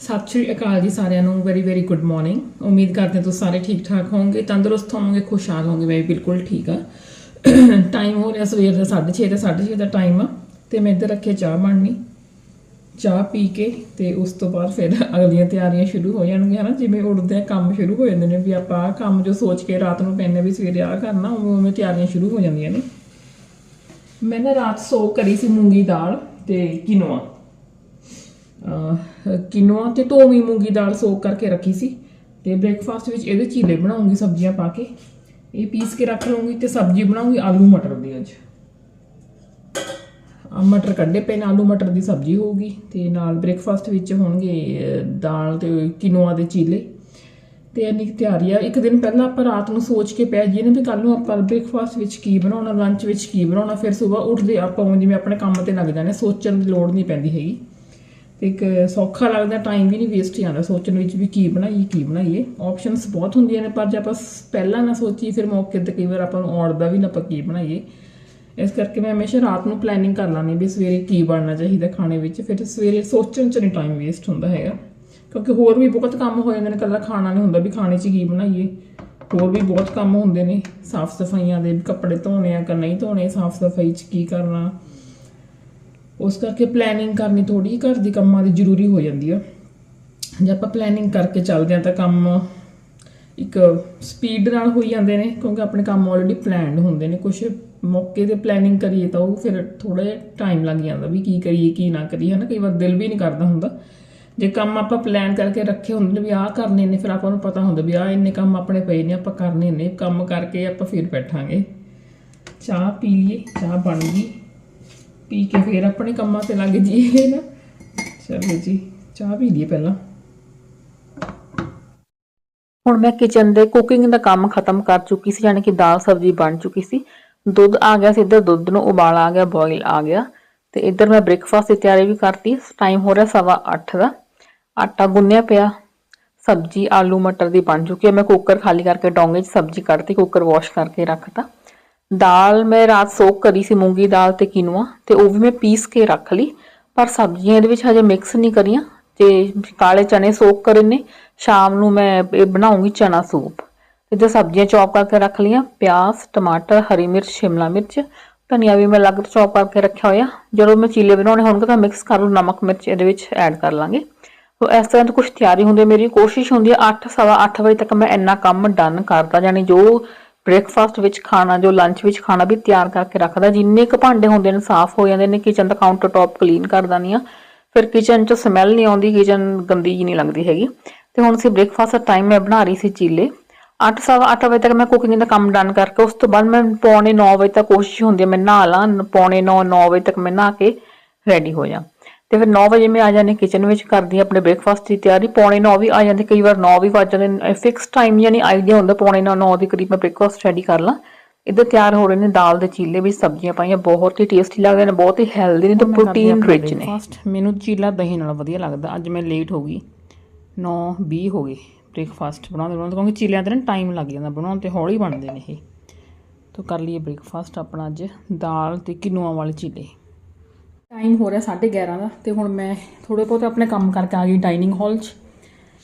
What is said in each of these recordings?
ਸਤਿ ਸ਼੍ਰੀ ਅਕਾਲ ਜੀ ਸਾਰਿਆਂ ਨੂੰ ਵੈਰੀ ਵੈਰੀ ਗੁੱਡ ਮਾਰਨਿੰਗ ਉਮੀਦ ਕਰਦੇ ਹਾਂ ਤੁਸੀਂ ਸਾਰੇ ਠੀਕ ਠਾਕ ਹੋਵੋਗੇ, ਤੰਦਰੁਸਤ ਹੋਵੋਗੇ, ਖੁਸ਼ਹਾਲ ਹੋਵੋਗੇ, ਮੈਂ ਵੀ ਬਿਲਕੁਲ ਠੀਕ ਆ ਟਾਈਮ ਹੋ ਰਿਹਾ ਸਵੇਰ ਦਾ 6:30 ਤੇ 6:30 ਦਾ ਟਾਈਮ ਆ, ਤੇ ਮੈਂ ਇੱਧਰ ਰੱਖੇ ਚਾਹ ਬਣਨੀ। ਚਾਹ ਪੀ ਕੇ ਤੇ ਉਸ ਤੋਂ ਬਾਅਦ ਫਿਰ ਅਗਲੀਆਂ ਤਿਆਰੀਆਂ ਸ਼ੁਰੂ ਹੋ ਜਾਣਗੀਆਂ ਨਾ, ਜਿਵੇਂ ਉੱਠਦੇ ਆ, ਕੰਮ ਸ਼ੁਰੂ ਹੋ ਜਾਂਦੇ ਨੇ ਵੀ ਆਪਾਂ ਆਹ ਕੰਮ ਜੋ ਸੋਚ ਕੇ ਰਾਤ ਨੂੰ ਪੈਨੇ ਵੀ ਸਵੇਰੇ ਆਹ ਕਰਨਾ, ਉਵੇਂ ਉਵੇਂ ਤਿਆਰੀਆਂ ਸ਼ੁਰੂ ਹੋ ਜਾਂਦੀਆਂ ਨੇ। ਮੈਂ ਨਾ ਰਾਤ ਸੋ ਕਰੀ ਸੀ ਮੂੰਗੀ ਦਾਲ ਤੇ ਕਿਨੋਆ। ਕਿਨੋਆ ਤੇ ਧੋਵੀ ਮੂੰਗੀ ਦਾਲ ਸੋਕ ਕਰਕੇ ਰੱਖੀ ਸੀ ਤੇ ਬ੍ਰੇਕਫਾਸਟ ਵਿੱਚ ਇਹਦੇ ਚੀਲੇ ਬਣਾਉਂਗੀ ਸਬਜ਼ੀਆਂ ਪਾ ਕੇ। ਇਹ ਪੀਸ ਕੇ ਰੱਖ ਲਵਾਂਗੀ ਤੇ ਸਬਜ਼ੀ ਬਣਾਉਂਗੀ ਆਲੂ ਮਟਰ ਦੀ ਅੱਜ। ਆ ਮਟਰ ਕੱਢੇ ਪਏ ਨੇ ਆਲੂ ਮਟਰ ਦੀ ਸਬਜ਼ੀ ਹੋਊਗੀ ਤੇ ਨਾਲ ਬ੍ਰੇਕਫਾਸਟ ਵਿੱਚ ਹੋਣਗੇ ਦਾਲ ਤੇ ਕਿਨੋਆ ਦੇ ਚੀਲੇ। ਤੇ ਇੰਨੀ ਕੁ ਤਿਆਰੀ ਆ। ਇੱਕ ਦਿਨ ਪਹਿਲਾਂ ਆਪਾਂ ਰਾਤ ਨੂੰ ਸੋਚ ਕੇ ਪੈ ਜਾਈਏ ਨਾ ਵੀ ਕੱਲ ਨੂੰ ਆਪਾਂ ਬ੍ਰੇਕਫਾਸਟ ਵਿੱਚ ਕੀ ਬਣਾਉਣਾ ਲੰਚ ਵਿੱਚ ਕੀ ਬਣਾਉਣਾ ਫਿਰ ਸਵੇਰ ਉੱਠਦੇ ਆਪਾਂ ਉਵੇਂ ਜਿਵੇਂ ਆਪਣੇ ਕੰਮ ਤੇ ਲੱਗ ਜਾਂਦੇ ਹਾਂ, ਸੋਚਣ ਦੀ ਲੋੜ ਨਹੀਂ ਪੈਂਦੀ ਹੈਗੀ। ਤੇ ਇੱਕ ਸੌਖਾ ਲੱਗਦਾ ਟਾਈਮ ਵੀ ਨਹੀਂ ਵੇਸਟ ਜਾਂਦਾ ਸੋਚਣ ਵਿੱਚ ਵੀ ਕੀ ਬਣਾਈਏ ਕੀ ਬਣਾਈਏ। ਆਪਸ਼ਨਸ ਬਹੁਤ ਹੁੰਦੀਆਂ ਨੇ, ਪਰ ਜੇ ਆਪਾਂ ਸ- ਪਹਿਲਾਂ ਨਾ ਸੋਚੀ ਫਿਰ ਮੌਕੇ ਤੇ ਕਈ ਵਾਰ ਆਪਾਂ ਨੂੰ ਆਉੜਦਾ ਵੀ ਨਾ ਆਪਾਂ ਕੀ ਬਣਾਈਏ। ਇਸ ਕਰਕੇ ਮੈਂ ਹਮੇਸ਼ਾ ਰਾਤ ਨੂੰ ਪਲੈਨਿੰਗ ਕਰ ਲਾਂਗੀ ਵੀ ਸਵੇਰੇ ਕੀ ਬਣਨਾ ਚਾਹੀਦਾ ਖਾਣੇ ਵਿੱਚ। ਫਿਰ ਸਵੇਰੇ ਸੋਚਣ ਚ ਨਹੀਂ ਟਾਈਮ ਵੇਸਟ ਹੁੰਦਾ ਹੈਗਾ। ਕਿਉਂਕਿ ਹੋਰ ਵੀ ਬਹੁਤ ਕੰਮ ਹੋ ਜਾਂਦੇ ਨੇ ਕੱਲਾ ਖਾਣਾ ਨਹੀਂ ਹੁੰਦਾ ਵੀ ਖਾਣੇ 'ਚ ਕੀ ਬਣਾਈਏ। ਹੋਰ ਵੀ ਬਹੁਤ ਕੰਮ ਹੁੰਦੇ ਨੇ, ਸਾਫ਼ ਸਫਾਈਆਂ ਦੇ, ਕੱਪੜੇ ਧੋਣੇ ਆ ਕਿ ਨਹੀਂ ਧੋਣੇ, ਸਾਫ਼ ਸਫ਼ਾਈ 'ਚ ਕੀ ਕਰਨਾ। ਉਸ ਕਰਕੇ ਪਲੈਨਿੰਗ ਕਰਨੀ ਥੋੜੀ ਘਰ ਦੇ ਕੰਮਾਂ ਦੀ ਜ਼ਰੂਰੀ ਹੋ ਜਾਂਦੀ ਆ। ਜੇ ਆਪਾਂ ਪਲੈਨਿੰਗ ਕਰਕੇ ਚੱਲਦੇ ਆ ਤਾਂ ਕੰਮ ਇੱਕ ਸਪੀਡ ਨਾਲ ਹੋਈ ਜਾਂਦੇ ਨੇ, ਕਿਉਂਕਿ ਆਪਣੇ ਕੰਮ ਆਲਰੇਡੀ ਪਲਾਨਡ ਹੁੰਦੇ ਨੇ। ਕੁਝ ਮੌਕੇ ਤੇ ਪਲੈਨਿੰਗ ਕਰੀਏ ਤਾਂ ਉਹ ਫਿਰ ਥੋੜਾ ਟਾਈਮ ਲੱਗ ਜਾਂਦਾ ਵੀ ਕੀ ਕਰੀਏ, ਕੀ ਨਾ ਕਰੀਏ। ਹਨਾ, ਕਈ ਵਾਰ ਦਿਲ ਵੀ ਨਹੀਂ ਕਰਦਾ ਹੁੰਦਾ। ਜੇ ਕੰਮ ਆਪਾਂ ਪਲਾਨ ਕਰਕੇ ਰੱਖੇ ਹੁੰਦੇ ਨੇ ਵੀ ਆਹ ਕਰਨੇ ਨੇ, ਫਿਰ ਆਪਾਂ ਨੂੰ ਪਤਾ ਹੁੰਦਾ ਵੀ ਆਹ ਇੰਨੇ ਕੰਮ ਆਪਣੇ ਪਏ ਨੇ, ਆਪਾਂ ਕਰਨੇ ਨੇ। ਕੰਮ ਕਰਕੇ ਆਪਾਂ ਫਿਰ ਬੈਠਾਂਗੇ। ਚਾਹ ਪੀ ਲਈਏ, ਚਾਹ ਬਣ ਗਈ। ਪੀ ਕੇ ਫਿਰ ਆਪਣੇ ਕੰਮਾਂ ਤੇ ਲੱਗ ਜੀਏ ਨਾ। ਚਲੋ ਜੀ, ਚਾਹ ਪੀ ਲਈਏ ਪਹਿਲਾਂ। ਹੁਣ ਮੈਂ ਕਿਚਨ ਦੇ ਕੁਕਿੰਗ ਦਾ ਕੰਮ ਖਤਮ ਕਰ ਚੁੱਕੀ ਸੀ, ਯਾਨੀ ਕਿ ਦਾਲ ਸਬਜ਼ੀ ਬਣ ਚੁੱਕੀ ਸੀ। ਦੁੱਧ ਆ ਗਿਆ ਸੀ ਇੱਧਰ, ਦੁੱਧ ਨੂੰ ਉਬਾਲ ਆ ਗਿਆ ਬੋਇਲ ਆ ਗਿਆ। ਤੇ ਇੱਧਰ ਮੈਂ ਬ੍ਰੇਕਫਾਸਟ ਦੀ ਤਿਆਰੀ ਵੀ ਕਰਤੀ। ਟਾਈਮ ਹੋ ਰਿਹਾ ਸਵਾ 8 ਦਾ। ਆਟਾ ਗੁੰਨਿਆ ਪਿਆ। ਸਬਜ਼ੀ, ਆਲੂ, ਮਟਰ ਦੀ ਬਣ ਚੁੱਕੀ ਹੈ। ਮੈਂ ਕੁੱਕਰ ਖਾਲੀ ਕਰਕੇ ਡੋਂਗੇ 'ਚ ਸਬਜ਼ੀ ਕੱਢਤੀ ਕੁੱਕਰ ਵਾਸ਼ ਕਰਕੇ ਰੱਖਤਾ। ਦਾਲ ਮੈਂ ਰਾਤ ਸੋਕ ਕਰੀ ਸੀ ਮੂੰਗੀ ਦਾਲ ਤੇ ਕਿਨੂਆ, ਤੇ ਉਹ ਵੀ ਮੈਂ ਪੀਸ ਕੇ ਰੱਖ ਲਈ। ਪਰ ਸਬਜ਼ੀਆਂ ਇਹਦੇ ਵਿੱਚ ਹਜੇ ਮਿਕਸ ਨਹੀਂ ਕਰੀਆਂ। ਤੇ ਕਾਲੇ ਚਨੇ ਸੋਕ ਕਰੇ ਨੇ, ਸ਼ਾਮ ਨੂੰ ਮੈਂ ਇਹ ਬਣਾਉਂਗੀ ਚਨਾ ਸੂਪ। ਇੱਧਰ ਸਬਜ਼ੀਆਂ ਚੌਪ ਕਰਕੇ ਰੱਖ ਲਈਆਂ, ਪਿਆਜ਼, ਟਮਾਟਰ, ਹਰੀ ਮਿਰਚ, ਸ਼ਿਮਲਾ ਮਿਰਚ, ਧਨੀਆ ਵੀ ਮੈਂ ਅਲੱਗ ਚੌਪ ਕਰਕੇ ਰੱਖਿਆ ਹੋਇਆ। ਜਦੋਂ ਮੈਂ ਚੀਲੇ ਬਣਾਉਣੇ ਹੋਣਗੇ ਤਾਂ ਮਿਕਸ ਕਰ ਲੂ ਨਮਕ, ਮਿਰਚ ਇਹਦੇ ਵਿੱਚ ਐਡ ਕਰ ਲਾਂਗੇ। ਸੋ ਇਸ ਤਰ੍ਹਾਂ ਦੀ ਕੁਝ ਤਿਆਰੀ ਹੁੰਦੀ ਮੇਰੀ ਕੋਸ਼ਿਸ਼ ਹੁੰਦੀ ਹੈ 8 ਸਵਾ 8 ਵਜੇ ਤੱਕ ਮੈਂ ਇੰਨਾ ਕੰਮ ਡਨ ਕਰਦਾ ਯਾਨੀ ਜੋ ਬ੍ਰੇਕਫਾਸਟ ਵਿੱਚ ਖਾਣਾ, ਜੋ ਲੰਚ ਵਿੱਚ ਖਾਣਾ ਵੀ ਤਿਆਰ ਕਰਕੇ ਰੱਖਦਾ, ਜਿੰਨੇ ਕੁ ਭਾਂਡੇ ਹੁੰਦੇ ਨੇ ਸਾਫ਼ ਹੋ ਜਾਂਦੇ ਨੇ ਕਿਚਨ ਦਾ ਕਾਊਂਟਰ ਟੌਪ ਕਲੀਨ ਕਰ ਦਿੰਦੀ ਆ ਫਿਰ ਕਿਚਨ 'ਚ ਸਮੈਲ ਨਹੀਂ ਆਉਂਦੀ ਕਿਚਨ ਗੰਦੀ ਜੀ ਨਹੀਂ ਲੱਗਦੀ ਹੈਗੀ। ਤੇ ਹੁਣ ਅਸੀਂ ਬ੍ਰੇਕਫਾਸਟ ਦਾ ਟਾਈਮ ਮੈਂ ਬਣਾ ਰਹੀ ਸੀ ਚੀਲੇ। 8 ਸਵਾ 8 ਵਜੇ ਤੱਕ ਮੈਂ ਕੁਕਿੰਗ ਦਾ ਕੰਮ ਡਨ ਕਰਕੇ, ਉਸ ਤੋਂ ਬਾਅਦ ਮੈਂ ਪੌਣੇ 9 ਵਜੇ ਤੱਕ ਕੋਸ਼ਿਸ਼ ਹੁੰਦੀ ਹੈ, ਮੈਂ ਨਹਾ ਲਾਂ, ਪੌਣੇ 9 9 ਵਜੇ ਤੱਕ ਮੈਂ ਨਹਾ ਕੇ ਰੈਡੀ ਹੋ ਜਾਂ। ਤੇ ਫਿਰ 9 ਵਜੇ ਮੈਂ ਆ ਜਾਂਦੀ ਕਿਚਨ ਵਿੱਚ ਕਰਦੀ ਆਪਣੇ ਬ੍ਰੇਕਫਾਸਟ ਦੀ ਤਿਆਰੀ ਪੌਣੇ 9 ਵੀ ਆ ਜਾਂਦੇ ਕਈ ਵਾਰ 9 ਵੀ ਵੱਜ ਜਾਂਦੇ ਫਿਕਸ ਟਾਈਮ ਯਾਨੀ ਆਈਡੀਆ ਹੁੰਦਾ ਪੌਣੇ 9 9 ਦੇ ਕਰੀਬ ਮੈਂ ਬ੍ਰੇਕਫਾਸਟ ਰੈਡੀ ਕਰ ਲਾਂ। ਇੱਧਰ ਤਿਆਰ ਹੋ ਰਹੇ ਨੇ ਦਾਲ ਦੇ ਚੀਲੇ ਵੀ ਸਬਜ਼ੀਆਂ ਪਾਈਆਂ ਬਹੁਤ ਹੀ ਟੇਸਟੀ ਲੱਗਦੇ ਨੇ ਬਹੁਤ ਹੀ ਹੈਲਦੀ ਨੇ ਤੇ ਪ੍ਰੋਟੀਨ ਰਿਚ ਨੇ। ਮੈਨੂੰ ਚੀਲਾ ਦਹੀਂ ਨਾਲ ਵਧੀਆ ਲੱਗਦਾ। ਅੱਜ ਮੈਂ ਲੇਟ ਹੋ ਗਈ। 9:20 ਹੋ ਗਏ ਬ੍ਰੇਕਫਾਸਟ ਬਣਾਉਂਦੇ ਬਣਾਉਂਦੇ ਕਿਉਂਕਿ ਚੀਲਿਆਂ ਤੇ ਨਾ ਟਾਈਮ ਲੱਗ ਜਾਂਦਾ ਬਣਾਉਣ ਤੇ ਹੌਲੀ ਬਣਦੇ ਨੇ ਇਹ। ਤਾਂ ਕਰ ਲਈਏ ਬ੍ਰੇਕਫਾਸਟ ਆਪਣਾ ਅੱਜ ਦਾਲ ਤੇ ਕਿਨੂਆ ਵਾਲੇ ਚੀਲੇ। ਟਾਈਮ ਹੋ ਰਿਹਾ 11:30 ਦਾ ਤੇ ਹੁਣ ਮੈਂ ਥੋੜੇ ਬਹੁਤ ਆਪਣੇ ਕੰਮ ਕਰਕੇ ਆ ਗਈ ਡਾਈਨਿੰਗ ਹਾਲ 'ਚ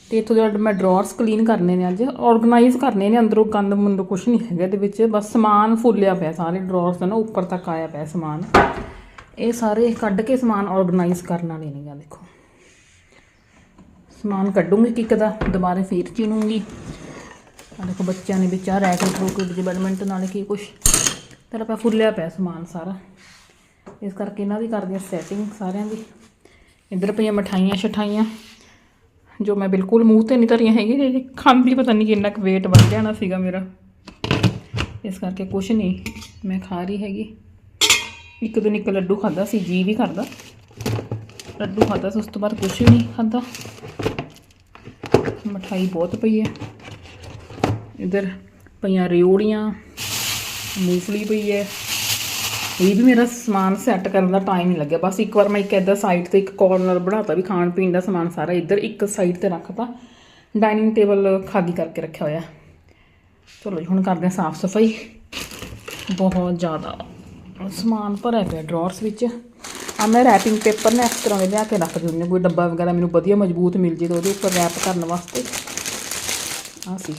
ਤੇ ਇੱਥੋਂ ਦੇ ਮੈਂ ਡਰਾਅਰਸ ਕਲੀਨ ਕਰਨੇ ਨੇ ਅੱਜ ਆਰਗੇਨਾਈਜ਼ ਕਰਨੇ ਨੇ ਅੰਦਰੋਂ ਗੰਦ ਮੁੰਦ ਕੁਝ ਨਹੀਂ ਹੈਗਾ ਇਹਦੇ ਵਿੱਚ, ਬਸ ਸਮਾਨ ਫੁੱਲਿਆ ਪਿਆ ਸਾਰੇ ਡਰਾਅਰਸ ਦਾ ਨਾ, ਉੱਪਰ ਤੱਕ ਆਇਆ ਪਿਆ ਸਮਾਨ। ਇਹ ਸਾਰੇ ਕੱਢ ਕੇ ਸਮਾਨ ਆਰਗੇਨਾਈਜ਼ ਕਰਨ ਵਾਲੇ ਨੇ ਆ ਦੇਖੋ। ਸਮਾਨ ਕੱਢੂੰਗੀ ਕਿੱਕ ਦਾ, ਦੁਬਾਰੇ ਫੇਰ ਚਿਣੂੰਗੀ ਆ ਦੇਖੋ ਬੱਚਿਆਂ ਨੇ ਵਿੱਚ ਆ ਰੈਕਟ ਰੋਕਟ ਦੇ ਨਾਲੇ ਕੀ ਕੁਛ। ਤੇਰਾ ਪਿਆ ਫੁੱਲਿਆ ਪਿਆ ਸਮਾਨ ਸਾਰਾ। ਇਸ ਕਰਕੇ ਇਹਨਾਂ ਦੀ ਕਰਦੀ ਹਾਂ ਸੈਟਿੰਗ ਸਾਰਿਆਂ ਦੀ। ਇੱਧਰ ਪਈਆਂ ਮਠਾਈਆਂ ਛਠਾਈਆਂ ਜੋ ਮੈਂ ਬਿਲਕੁਲ ਮੂੰਹ ਤੇ ਨਹੀਂ ਧਰੀਆਂ ਹੈਗੀਆਂ ਜੇ ਖਾਂਦੀ ਪਤਾ ਨਹੀਂ ਕਿੰਨਾ ਕੁ weight ਵੱਧ ਜਾਣਾ ਸੀਗਾ ਮੇਰਾ। ਇਸ ਕਰਕੇ ਕੁਛ ਨਹੀਂ, ਮੈਂ ਖਾ ਰਹੀ ਹੈਗੀ। ਇੱਕ ਦਿਨ ਇੱਕ ਲੱਡੂ ਖਾਦਾ ਸੀ, ਜੀ ਵੀ ਕਰਦਾ। ਲੱਡੂ ਖਾਦਾ ਸੀ, ਉਸ ਤੋਂ ਬਾਅਦ ਕੁਛ ਵੀ ਨਹੀਂ ਖਾਦਾ ਮਠਾਈ ਬਹੁਤ ਪਈ ਹੈ। ਇਧਰ ਪਈਆਂ ਰਿਓੜੀਆਂ, ਮੂੰਗਫਲੀ ਪਈ ਹੈ। ਇਹ ਵੀ ਮੇਰਾ ਸਮਾਨ ਸੈੱਟ ਕਰਨ ਦਾ ਟਾਈਮ ਨਹੀਂ ਲੱਗਿਆ। ਬਸ ਇੱਕ ਵਾਰ ਮੈਂ ਇੱਕ ਇੱਧਰ ਸਾਈਡ ਤੇ ਇੱਕ ਕਾਰਨਰ ਬਣਾਤਾ ਵੀ ਖਾਣ ਪੀਣ ਦਾ ਸਮਾਨ ਸਾਰਾ ਇੱਧਰ ਇੱਕ ਸਾਈਡ ਤੇ ਰੱਖਤਾ। ਡਾਈਨਿੰਗ ਟੇਬਲ ਖਾਲੀ ਕਰਕੇ ਰੱਖਿਆ ਹੋਇਆ। ਚਲੋ ਜੀ, ਹੁਣ ਕਰਦੇ ਹਾਂ ਸਾਫ਼ ਸਫ਼ਾਈ। ਬਹੁਤ ਜ਼ਿਆਦਾ ਸਮਾਨ ਭਰਿਆ ਪਿਆ ਡਰਾਅਰਸ ਵਿੱਚ। ਆ ਮੈਂ ਰੈਪਿੰਗ ਪੇਪਰ ਨੇ ਇਸ ਤਰ੍ਹਾਂ ਦੇ ਲਿਆ ਕੇ ਰੱਖ ਦਿੰਦੀ ਹਾਂ। ਕੋਈ ਡੱਬਾ ਵਗੈਰਾ ਮੈਨੂੰ ਵਧੀਆ ਮਜ਼ਬੂਤ ਮਿਲ ਜੇ ਤਾਂ ਉਹਦੇ ਉੱਪਰ ਰੈਪ ਕਰਨ ਵਾਸਤੇ। ਆ ਸੀ।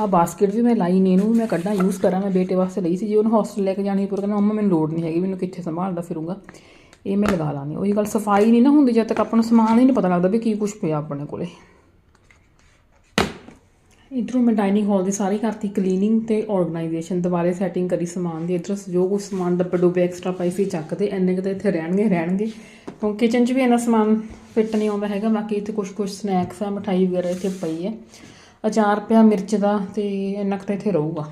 ਆ ਬਾਸਕਟ ਵੀ ਮੈਂ ਲਾਈ ਨਹੀਂ ਇਹਨੂੰ ਵੀ ਮੈਂ ਕੱਢਾਂ ਯੂਜ਼ ਕਰਾਂ ਮੈਂ ਬੇਟੇ ਵਾਸਤੇ ਲਈ ਸੀ, ਜੇ ਉਹਨੂੰ ਹੌਸਟਲ ਲੈ ਕੇ ਜਾਣੀ ਪਰ ਕਹਿੰਦਾ ਮੰਮਾ ਮੈਨੂੰ ਲੋੜ ਨਹੀਂ ਹੈਗੀ, ਮੈਨੂੰ ਕਿੱਥੇ ਸੰਭਾਲਦਾ ਫਿਰੂੰਗਾ। ਇਹ ਮੈਂ ਲਗਾ ਲਾਂਗੀ। ਉਹੀ ਗੱਲ ਸਫ਼ਾਈ ਨਹੀਂ ਨਾ ਹੁੰਦੀ, ਜਦ ਤੱਕ ਆਪਾਂ ਨੂੰ ਸਮਾਨ ਹੀ ਨਹੀਂ ਪਤਾ ਲੱਗਦਾ ਵੀ ਕੀ ਕੁਝ ਪਿਆ ਆਪਣੇ ਕੋਲੇ। ਇਧਰੋਂ ਮੈਂ ਡਾਈਨਿੰਗ ਹਾਲ ਦੀ ਸਾਰੀ ਕਰਤੀ ਕਲੀਨਿੰਗ ਤੇ ਆਰਗੇਨਾਈਜੇਸ਼ਨ ਦੁਬਾਰੇ ਸੈਟਿੰਗ ਕਰੀ ਸਮਾਨ ਦੀ। ਇਧਰ ਜੋ ਕੁਝ ਸਮਾਨ ਡੱਬੇ ਡੁੱਬੇ ਐਕਸਟਰਾ ਪਈ ਸੀ ਚੱਕਦੇ ਇੰਨੇ ਕਿਤੇ ਇੱਥੇ ਰਹਿਣਗੇ ਰਹਿਣਗੇ। ਕਿਉਂਕਿ ਕਿਚਨ 'ਚ ਵੀ ਇੰਨਾ ਸਮਾਨ ਫਿੱਟ ਨਹੀਂ ਆਉਂਦਾ ਹੈਗਾ, ਬਾਕੀ ਇੱਥੇ ਕੁਝ ਕੁਝ ਸਨੈਕਸ ਆ, ਮਠਾਈ ਵਗੈਰਾ ਇੱਥੇ ਪਈ ਹੈ। ਅਚਾਰ, ਪਿਆ ਮਿਰਚ ਦਾ ਤੇ ਇੰਨਾ ਕੁ ਤਾਂ ਇੱਥੇ ਰਹੂਗਾ।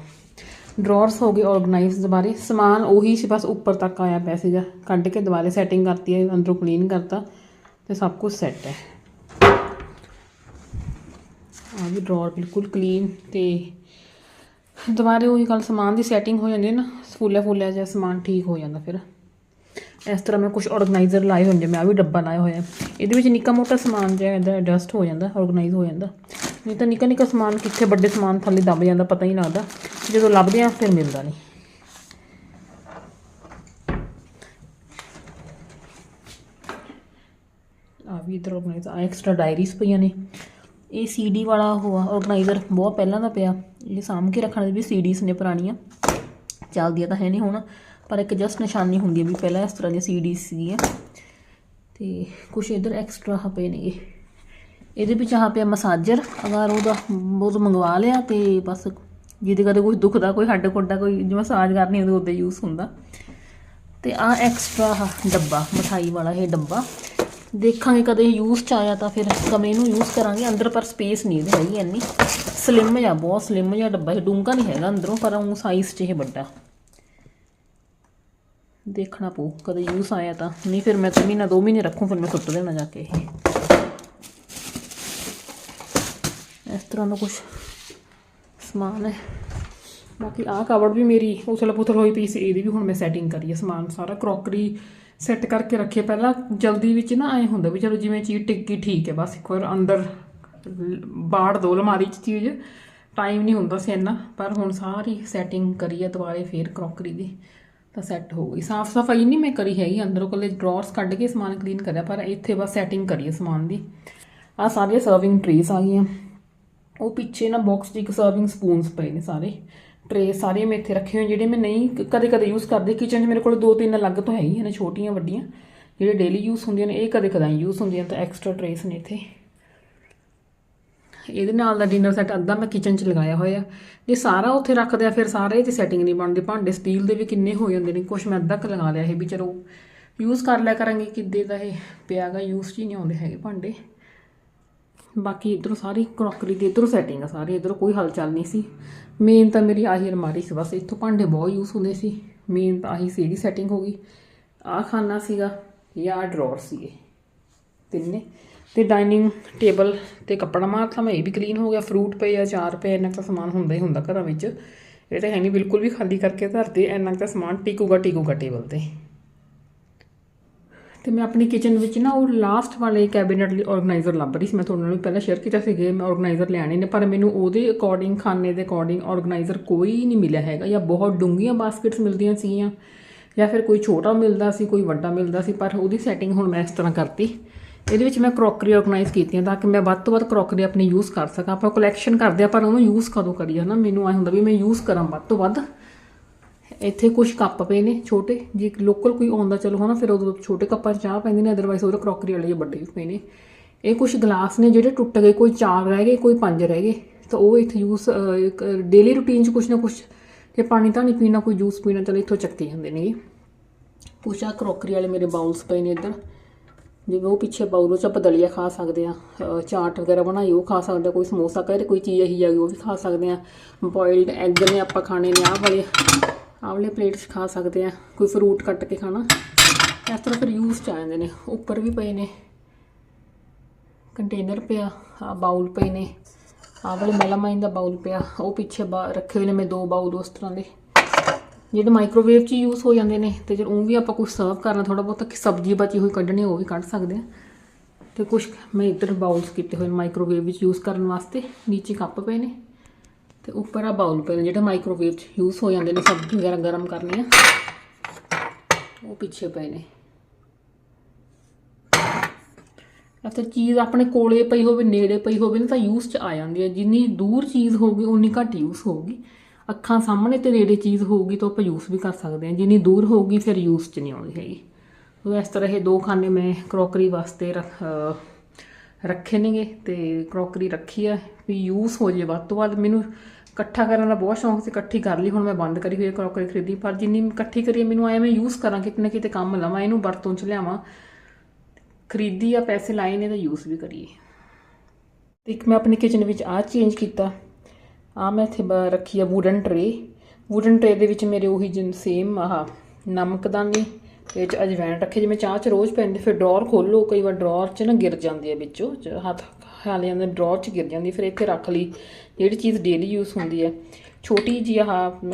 ਡਰਾਅਰਸ ਹੋ ਗਏ ਆਰਗੇਨਾਈਜ਼ ਦੁਬਾਰੇ ਸਮਾਨ ਉਹੀ ਸੀ, ਬਸ ਉੱਪਰ ਤੱਕ ਆਇਆ ਪਿਆ ਸੀਗਾ। ਕੱਢ ਕੇ ਦੁਬਾਰੇ ਸੈਟਿੰਗ ਕਰਤੀ ਹੈ, ਅੰਦਰੋਂ ਕਲੀਨ ਕਰਤਾ ਤੇ ਸਭ ਕੁਝ ਸੈੱਟ ਹੈ। ਆ ਵੀ ਡਰਾਅਰ ਬਿਲਕੁਲ ਕਲੀਨ ਤੇ ਦੁਬਾਰੇ ਉਹੀ ਗੱਲ, ਸਮਾਨ ਦੀ ਸੈਟਿੰਗ ਹੋ ਜਾਂਦੀ ਹੈ ਨਾ, ਫੁੱਲਿਆ ਫੁੱਲਿਆ ਜਿਹਾ ਸਮਾਨ ਠੀਕ ਹੋ ਜਾਂਦਾ ਫਿਰ। ਇਸ ਤਰ੍ਹਾਂ ਮੈਂ ਕੁਝ ਆਰਗੇਨਾਈਜ਼ਰ ਲਾਏ ਹੁੰਦੇ ਮੈਂ ਆ ਵੀ ਡੱਬਾ ਲਾਇਆ ਹੋਇਆ। ਇਹਦੇ ਵਿੱਚ ਨਿੱਕਾ ਮੋਟਾ ਸਮਾਨ ਜਿਹਾ ਇਹਦਾ ਐਡਜਸਟ ਹੋ ਜਾਂਦਾ ਆਰਗੇਨਾਈਜ਼ ਹੋ ਜਾਂਦਾ। ਨਹੀਂ ਤਾਂ ਨਿੱਕਾ ਨਿੱਕਾ ਸਮਾਨ ਕਿੱਥੇ ਵੱਡੇ ਸਮਾਨ ਥੱਲੇ ਦੱਬ ਜਾਂਦਾ, ਪਤਾ ਹੀ ਨਹੀਂ ਲੱਗਦਾ ਜਦੋਂ ਲੱਭਦੇ ਆ ਫਿਰ ਮਿਲਦਾ ਨਹੀਂ। ਆ ਵੀ ਇਧਰ ਆਰਗੇਨਾਈਜ਼ ਆ ਐਕਸਟਰਾ ਡਾਇਰੀਜ਼ ਪਈਆਂ ਨੇ। ਇਹ ਸੀਡੀ ਵਾਲਾ ਹੋਆ ਆਰਗੇਨਾਈਜ਼ਰ ਬਹੁਤ ਪਹਿਲਾਂ ਦਾ ਪਿਆ। ਇਹ ਸਾਂਭ ਕੇ ਰੱਖਣ ਦੇ ਵੀ ਸੀਡੀਜ਼ ਨੇ ਪੁਰਾਣੀਆਂ। ਚੱਲਦੀਆਂ ਤਾਂ ਹੈ ਨਹੀਂ ਹੁਣ, ਪਰ ਇੱਕ ਜਸਟ ਨਿਸ਼ਾਨੀ ਹੁੰਦੀ ਹੈ ਵੀ ਪਹਿਲਾਂ ਇਸ ਤਰ੍ਹਾਂ ਦੀਆਂ ਸੀਡੀਜ਼ ਸੀਗੀਆਂ। ਤੇ ਕੁਝ ਇਧਰ ਐਕਸਟਰਾ ਪਏ ਨੇਗੇ ਇਹਦੇ ਵਿੱਚ ਆ ਪਿਆ ਮਸਾਜਰ ਅਗਰ ਉਹਦਾ ਉਹ ਮੰਗਵਾ ਲਿਆ ਤੇ ਬਸ ਜਿਹਦੇ ਕਦੇ ਕੁਝ ਦੁਖਦਾ ਕੋਈ ਹੱਡ ਕੋਡਾ ਕੋਈ ਜਿਵੇਂ ਮਸਾਜ ਕਰਨੀ ਉਹਦੇ ਉੱਤੇ ਯੂਜ਼ ਹੁੰਦਾ। ਤੇ ਆ ਐਕਸਟਰਾ ਡੱਬਾ, ਮਠਾਈ ਵਾਲਾ ਇਹ ਡੱਬਾ। ਦੇਖਾਂਗੇ ਕਦੇ ਯੂਜ਼ ਚ ਆਇਆ ਤਾਂ ਫਿਰ ਕਮਰੇ ਨੂੰ ਯੂਜ਼ ਕਰਾਂਗੇ, ਅੰਦਰ ਪਰ ਸਪੇਸ ਨਹੀਂ ਇਹਦੇ ਹੈਗੀ ਇੰਨੀ। ਸਲਿਮ ਜਿਹਾ, ਬਹੁਤ ਸਲਿਮ ਜਿਹਾ ਡੱਬਾ, ਇਹ ਡੂੰਘਾ ਨਹੀਂ ਹੈਗਾ ਅੰਦਰੋਂ, ਪਰ ਉਹ ਸਾਈਜ਼ 'ਚ ਇਹ ਵੱਡਾ। ਦੇਖਣਾ ਪਊ, ਕਦੇ ਯੂਜ਼ ਆਇਆ ਤਾਂ। ਨਹੀਂ ਫਿਰ ਮੈਂ ਤਾਂ ਮਹੀਨਾ, ਦੋ ਮਹੀਨੇ ਰੱਖੂ, ਫਿਰ ਮੈਂ ਸੁੱਟ ਦੇਣਾ ਜਾ ਕੇ ਇਹ ਇਸ ਤਰ੍ਹਾਂ ਦਾ ਕੁਝ ਸਮਾਨ ਹੈ। ਬਾਕੀ ਆਹ ਕਵਰ ਵੀ ਮੇਰੀ ਉਥਲ ਪੁਥਲ ਹੋਈ ਪਈ ਸੀ, ਇਹਦੀ ਵੀ ਹੁਣ ਮੈਂ ਸੈਟਿੰਗ ਕਰੀ ਹੈ ਸਮਾਨ ਸਾਰਾ। ਕਰੋਕਰੀ ਸੈੱਟ ਕਰਕੇ ਰੱਖੇ ਪਹਿਲਾਂ, ਜਲਦੀ ਵਿੱਚ ਨਾ ਐ ਹੁੰਦਾ ਵੀ ਚਲੋ ਜਿਵੇਂ ਚੀਜ਼ ਟਿੱਕੀ ਠੀਕ ਹੈ, ਬਸ ਇੱਕ ਵਾਰ ਅੰਦਰ ਬਾੜ ਦੋ ਅਲਮਾਰੀ 'ਚ ਚੀਜ਼ ਟਾਈਮ ਨਹੀਂ ਹੁੰਦਾ ਸੀ ਇੰਨਾ। ਪਰ ਹੁਣ ਸਾਰੀ ਸੈਟਿੰਗ ਕਰੀ ਹੈ ਦੁਬਾਰੇ ਫੇਰ ਕਰੋਕਰੀ ਦੀ, ਤਾਂ ਸੈੱਟ ਹੋ ਗਈ। ਸਾਫ਼ ਸਫ਼ਾਈ ਨਹੀਂ ਮੈਂ ਕਰੀ ਹੈਗੀ, ਅੰਦਰੋਂ ਕੋਲੇ ਡਰਾਅਰਸ ਕੱਢ ਕੇ ਸਮਾਨ ਕਲੀਨ ਕਰਿਆ, ਪਰ ਇੱਥੇ ਬਸ ਸੈਟਿੰਗ ਕਰੀ ਹੈ ਸਮਾਨ ਦੀ। ਆ ਸਾਰੀਆਂ ਸਰਵਿੰਗ ਟ੍ਰੇਸ ਆ ਗਈਆਂ। ਉਹ ਪਿੱਛੇ ਨਾ ਬਾਕਸ 'ਚ ਇੱਕ ਸਰਵਿੰਗ ਸਪੂਨਸ ਪਏ ਨੇ ਸਾਰੇ। ਟਰੇ ਸਾਰੇ ਮੈਂ ਇੱਥੇ ਰੱਖੇ ਹੋਏ ਜਿਹੜੇ ਮੈਂ ਨਹੀਂ ਕਦੇ ਕਦੇ ਯੂਜ਼ ਕਰਦੀ। ਕਿਚਨ 'ਚ ਮੇਰੇ ਕੋਲ ਦੋ ਤਿੰਨ ਅਲੱਗ ਤੋਂ ਹੈਗੀਆਂ ਨੇ ਛੋਟੀਆਂ, ਵੱਡੀਆਂ। ਜਿਹੜੇ ਡੇਲੀ ਯੂਜ਼ ਹੁੰਦੀਆਂ ਨੇ, ਇਹ ਕਦੇ ਕਦਾਈ ਯੂਜ਼ ਹੁੰਦੀਆਂ ਤਾਂ ਐਕਸਟਰਾ ਟਰੇਸ ਨੇ ਇੱਥੇ। ਇਹਦੇ ਨਾਲ ਦਾ ਡਿਨਰ ਸੈੱਟ ਅੱਧਾ ਮੈਂ ਕਿਚਨ 'ਚ ਲਗਾਇਆ ਹੋਇਆ। ਜੇ ਸਾਰਾ ਉੱਥੇ ਰੱਖਦੇ ਆ, ਫਿਰ ਸਾਰੇ 'ਚ ਸੈਟਿੰਗ ਨਹੀਂ ਬਣਦੀ। ਭਾਂਡੇ ਸਟੀਲ ਦੇ ਵੀ ਕਿੰਨੇ ਹੋ ਜਾਂਦੇ ਨੇ ਕੁਝ ਮੈਂ ਅੱਧਾ ਕੁ ਲਗਾ ਲਿਆ ਇਹ ਵੀ, ਚਲੋ। ਯੂਜ਼ ਕਰ ਲਿਆ ਕਰਾਂਗੇ, ਕਿੱਦੇ ਦਾ ਇਹ ਪਿਆਗਾ ਯੂਜ਼ 'ਚ ਹੀ ਨਹੀਂ ਆਉਂਦੇ ਹੈਗੇ ਭਾਂਡੇ। ਬਾਕੀ ਇਧਰੋਂ ਸਾਰੀ ਕਰੋਕਰੀ ਦੀ ਇਧਰੋਂ ਸੈਟਿੰਗ ਆ ਸਾਰੀ, ਇਧਰੋਂ ਕੋਈ ਹਲਚਲ ਨਹੀਂ ਸੀ। ਮੇਨ ਤਾਂ ਮੇਰੀ ਆਹੀ ਅਲਮਾਰੀ ਸੀ, ਬਸ ਇੱਥੋਂ ਭਾਂਡੇ ਬਹੁਤ ਯੂਜ਼ ਹੁੰਦੇ ਸੀ। ਮੇਨ ਤਾਂ ਆਹੀ ਸੀ ਇਹਦੀ ਸੈਟਿੰਗ ਹੋ ਗਈ। ਆਹ ਖਾਨਾ ਸੀਗਾ ਜਾਂ ਡਰਾਅਰ ਸੀਗੇ ਤਿੰਨੇ। ਤੇ ਡਾਈਨਿੰਗ ਟੇਬਲ ਤੇ ਕੱਪੜਾ ਮਾਰਤਾ ਮੈਂ, ਇਹ ਵੀ ਕਲੀਨ ਹੋ ਗਿਆ। ਫਰੂਟ ਪਏ ਆ ਚਾਰ ਪਏ ਇੰਨਾ ਕੁ ਤਾਂ ਸਮਾਨ ਹੁੰਦਾ ਹੀ ਹੁੰਦਾ ਘਰਾਂ ਵਿੱਚ। ਇਹ ਤਾਂ ਹੈ ਨਹੀਂ ਬਿਲਕੁਲ ਵੀ ਖਾਲੀ ਕਰਕੇ ਧਰਦੇ ਇੰਨਾ ਕੁ ਤਾਂ ਸਮਾਨ ਟਿਕੂਗਾ ਟਿਕੂਗਾ ਟੇਬਲ ਤੇ। ਤੇ ਮੈਂ ਆਪਣੀ ਕਿਚਨ ਵਿੱਚ ਨਾ ਉਹ ਲਾਸਟ ਵਾਲੇ ਕੈਬਨਿਟ ਲਈ ਆਰਗੇਨਾਈਜ਼ਰ ਲੱਭ ਰਹੀ ਸੀ। ਮੈਂ ਤੁਹਾਡੇ ਨਾਲ ਪਹਿਲਾਂ ਸ਼ੇਅਰ ਕੀਤਾ ਸੀਗੇ ਮੈਂ ਆਰਗੇਨਾਈਜ਼ਰ ਲੈਣੇ ਨੇ, ਪਰ ਮੈਨੂੰ ਉਹਦੇ ਅਕੋਰਡਿੰਗ ਖਾਨੇ ਦੇ ਅਕੋਰਡਿੰਗ ਆਰਗੇਨਾਈਜ਼ਰ ਕੋਈ ਨਹੀਂ ਮਿਲਿਆ ਹੈਗਾ। ਜਾਂ ਬਹੁਤ ਡੂੰਘੀਆਂ ਬਾਸਕਟਸ ਮਿਲਦੀਆਂ ਸੀਗੀਆਂ, ਜਾਂ ਫਿਰ ਕੋਈ ਛੋਟਾ ਮਿਲਦਾ ਸੀ, ਕੋਈ ਵੱਡਾ ਮਿਲਦਾ ਸੀ, ਪਰ ਉਹਦੀ ਸੈਟਿੰਗ ਹੁਣ ਮੈਂ ਇਸ ਤਰ੍ਹਾਂ ਕਰਤੀ। ਇਹਦੇ ਵਿੱਚ ਮੈਂ ਕਰੋਕਰੀ ਆਰਗੇਨਾਈਜ਼ ਕੀਤੀਆਂ ਤਾਂ ਕਿ ਮੈਂ ਵੱਧ ਤੋਂ ਵੱਧ ਕਰੋਕਰੀ ਆਪਣੀ ਯੂਜ਼ ਕਰ ਸਕਾਂ। ਆਪਾਂ ਕਲੈਕਸ਼ਨ ਕਰਦੇ ਆ ਪਰ ਉਹਨੂੰ ਯੂਜ਼ ਕਦੋਂ ਕਰੀਏ ਨਾ ਮੈਨੂੰ ਐ ਹੁੰਦਾ ਵੀ ਮੈਂ ਯੂਜ਼ ਕਰਾਂ ਵੱਧ ਤੋਂ ਵੱਧ। ਇੱਥੇ ਕੁਝ ਕੱਪ ਪਏ ਨੇ ਛੋਟੇ, ਜੇ ਲੋਕਲ ਕੋਈ ਆਉਂਦਾ ਚਲੋ ਹਨਾ, ਫਿਰ ਉਦੋਂ ਛੋਟੇ ਕੱਪਾਂ 'ਚ ਚਾਹ ਪੈਂਦੀ ਨੇ ਅਦਰਵਾਈਜ਼ ਉਹਦੇ ਕਰੋਕਰੀ ਵਾਲੇ ਜਿਹੇ ਵੱਡੇ ਵੀ ਪਏ ਨੇ। ਇਹ ਕੁਝ ਗਲਾਸ ਨੇ ਜਿਹੜੇ ਟੁੱਟ ਗਏ, ਕੋਈ ਚਾਰ ਰਹਿ ਗਏ, ਕੋਈ ਪੰਜ ਰਹਿ ਗਏ, ਤਾਂ ਉਹ ਇੱਥੇ ਯੂਸ ਡੇਲੀ ਰੂਟੀਨ 'ਚ ਕੁਝ ਨਾ ਕੁਝ ਕਿ ਪਾਣੀ ਤਾਂ ਨਹੀਂ ਪੀਣਾ, ਕੋਈ ਜੂਸ ਪੀਣਾ, ਚਲੋ ਇੱਥੋਂ ਚੱਕੀ ਜਾਂਦੇ ਨੇ ਕੁਛ ਆ ਕਰੋਕਰੀ ਵਾਲੇ ਮੇਰੇ ਬਾਉਲਸ ਪਏ ਨੇ ਇੱਧਰ, ਜਿਵੇਂ ਉਹ ਪਿੱਛੇ ਬਾਉਲ 'ਚ ਆਪਾਂ ਦਲੀਆ ਖਾ ਸਕਦੇ ਆ ਚਾਟ ਵਗੈਰਾ ਬਣਾਈ, ਉਹ ਖਾ ਸਕਦੇ ਕੋਈ ਸਮੋਸਾ ਕਰੇ ਕੋਈ ਚੀਜ਼ ਇਹੀ ਜਾਗੀ ਉਹ ਵੀ ਖਾ ਸਕਦੇ ਆ। ਬੋਇਲਡ ਐਗ ਨੇ ਆਪਾਂ ਖਾਣੇ ਨੇ ਆਹ ਵਾਲੇ। ਆਵਲੇ ਪਲੇਟ 'ਚ ਖਾ ਸਕਦੇ ਆ, ਕੋਈ ਫਰੂਟ ਕੱਟ ਕੇ ਖਾਣਾ। ਇਸ ਤਰ੍ਹਾਂ ਫਿਰ ਯੂਜ਼ ਚ ਆ ਜਾਂਦੇ ਨੇ। ਉੱਪਰ ਵੀ ਪਏ ਨੇ। ਕੰਟੇਨਰ ਪਿਆ ਆ ਬਾਉਲ ਪਏ ਨੇ। ਆਹ ਵਾਲੇ ਮੈਲਾਮਾਈਨ ਦਾ ਬਾਉਲ ਪਿਆ, ਉਹ ਪਿੱਛੇ ਬਾ- ਰੱਖੇ ਹੋਏ ਨੇ ਮੈਂ ਦੋ ਬਾਉਲ ਉਸ ਤਰ੍ਹਾਂ ਦੇ। ਜਿਹੜੇ ਮਾਈਕ੍ਰੋਵੇਵ 'ਚ ਯੂਜ਼ ਹੋ ਜਾਂਦੇ ਨੇ, ਤੇ ਜੇ ਉਹ ਵੀ ਆਪਾਂ ਕੁਝ ਸਰਵ ਕਰਨਾ ਥੋੜਾ ਬਹੁਤਾ, ਕਿ ਸਬਜ਼ੀ ਬਚੀ ਹੋਈ ਕੱਢਣੀ ਉਹ ਵੀ ਕੱਢ ਸਕਦੇ ਆ। ਤੇ ਕੁਝ ਮੈਂ ਇੱਧਰ ਬਾਉਲਸ ਕੀਤੇ ਹੋਏ ਮਾਈਕ੍ਰੋਵੇਵ ਵਿੱਚ ਯੂਜ਼ ਕਰਨ ਵਾਸਤੇ, ਨੀਚੇ ਕੱਪ ਪਏ ਨੇ। ਤੇ ਉੱਪਰ ਆ ਬਾਉਲ ਪਏ ਨੇ ਜਿਹੜੇ ਮਾਈਕ੍ਰੋਵੇਵ 'ਚ ਯੂਜ਼ ਹੋ ਜਾਂਦੇ ਨੇ ਸਬਜ਼ੀ ਵਗੈਰਾ ਗਰਮ ਕਰਨੀ ਆ। ਉਹ ਪਿੱਛੇ ਪਏ ਨੇ। ਅੱਛਾ ਚੀਜ਼ ਆਪਣੇ ਕੋਲੇ ਪਈ ਹੋਵੇ, ਨੇੜੇ ਪਈ ਹੋਵੇ ਨਾ, ਤਾਂ ਯੂਜ਼ 'ਚ ਆ ਜਾਂਦੀ ਹੈ। ਜਿੰਨੀ ਦੂਰ ਚੀਜ਼ ਹੋਊਗੀ, ਉਨੀ ਘੱਟ ਯੂਜ਼ ਹੋਊਗੀ। ਅੱਖਾਂ ਸਾਹਮਣੇ ਤੇ ਨੇੜੇ ਚੀਜ਼ ਹੋਊਗੀ, ਤਾਂ ਆਪਾਂ ਯੂਜ਼ ਵੀ ਕਰ ਸਕਦੇ ਹਾਂ। ਜਿੰਨੀ ਦੂਰ ਹੋਊਗੀ, ਫਿਰ ਯੂਜ਼ 'ਚ ਨਹੀਂ ਆਉਂਦੀ ਹੈਗੀ। ਸੋ ਇਸ ਤਰ੍ਹਾਂ ਇਹ ਦੋ ਖਾਨੇ ਮੈਂ ਕਰੋਕਰੀ ਵਾਸਤੇ ਰੱਖ- ਰੱਖੇ ਨੇਗੇ ਤੇ ਕਰੋਕਰੀ ਰੱਖੀ ਆ। ਵੀ ਯੂਜ਼ ਹੋ ਜੇ ਵੱਧ ਤੋਂ ਵੱਧ। ਮੈਨੂੰ ਇਕੱਠਾ ਕਰਨ ਦਾ ਬਹੁਤ ਸ਼ੌਂਕ ਸੀ, ਇਕੱਠੀ ਕਰ ਲਈ, ਹੁਣ ਮੈਂ ਬੰਦ ਕਰੀ ਹੋਈ ਕਰੋਕਰੀ ਖਰੀਦੀ, ਪਰ ਜਿੰਨੀ ਇਕੱਠੀ ਕਰੀ ਮੈਨੂੰ ਆਇਆ ਮੈਂ ਯੂਜ਼ ਕਰਾਂ ਕਿਤੇ ਨਾ ਕਿਤੇ ਕੰਮ ਲਵਾਂ, ਇਹਨੂੰ ਵਰਤੋਂ ਚ ਲਿਆਵਾਂ। ਖਰੀਦੀ ਆ, ਪੈਸੇ ਲਾਏ ਨੇ ਤਾਂ ਯੂਜ਼ ਵੀ ਕਰੀਏ। ਤੇ ਇੱਕ ਮੈਂ ਆਪਣੀ ਕਿਚਨ ਵਿੱਚ ਆ ਚੇਂਜ ਕੀਤਾ। ਆ ਮੈਂ ਇੱਥੇ ਬ- ਰੱਖੀ ਆ ਵੂਡਨ ਟਰੇ ਵੂਡਨ ਟਰੇ ਦੇ ਵਿੱਚ ਮੇਰੇ ਉਹੀ ਜਿਨ ਸੇਮ ਆਹ ਨਮਕਦਾਨੀ ਤੇ ਚ ਅਜਵਾਇਣ ਰੱਖੇ, ਜਿਵੇਂ ਚਾਹ ਚ ਰੋਜ਼ ਪੈਂਦੇ, ਫਿਰ ਡਰਾਅਰ ਖੋਲੋ, ਕਈ ਵਾਰ ਡਰੋਰ ਚ ਨਾ ਗਿਰ ਜਾਂਦੀ ਹੈ ਵਿੱਚੋਂ, ਚ ਹੱਥ ਹਾਲੇ ਜਾਂਦੇ ਡਰਾਅਰ ਚ ਗਿਰ ਜਾਂਦੀ ਫਿਰ ਇੱਥੇ ਰੱਖ ਲਈ ਜਿਹੜੀ ਚੀਜ਼ ਡੇਲੀ ਯੂਜ਼ ਹੁੰਦੀ ਹੈ। ਛੋਟੀ ਜੀ ਆਹ ਅਮ,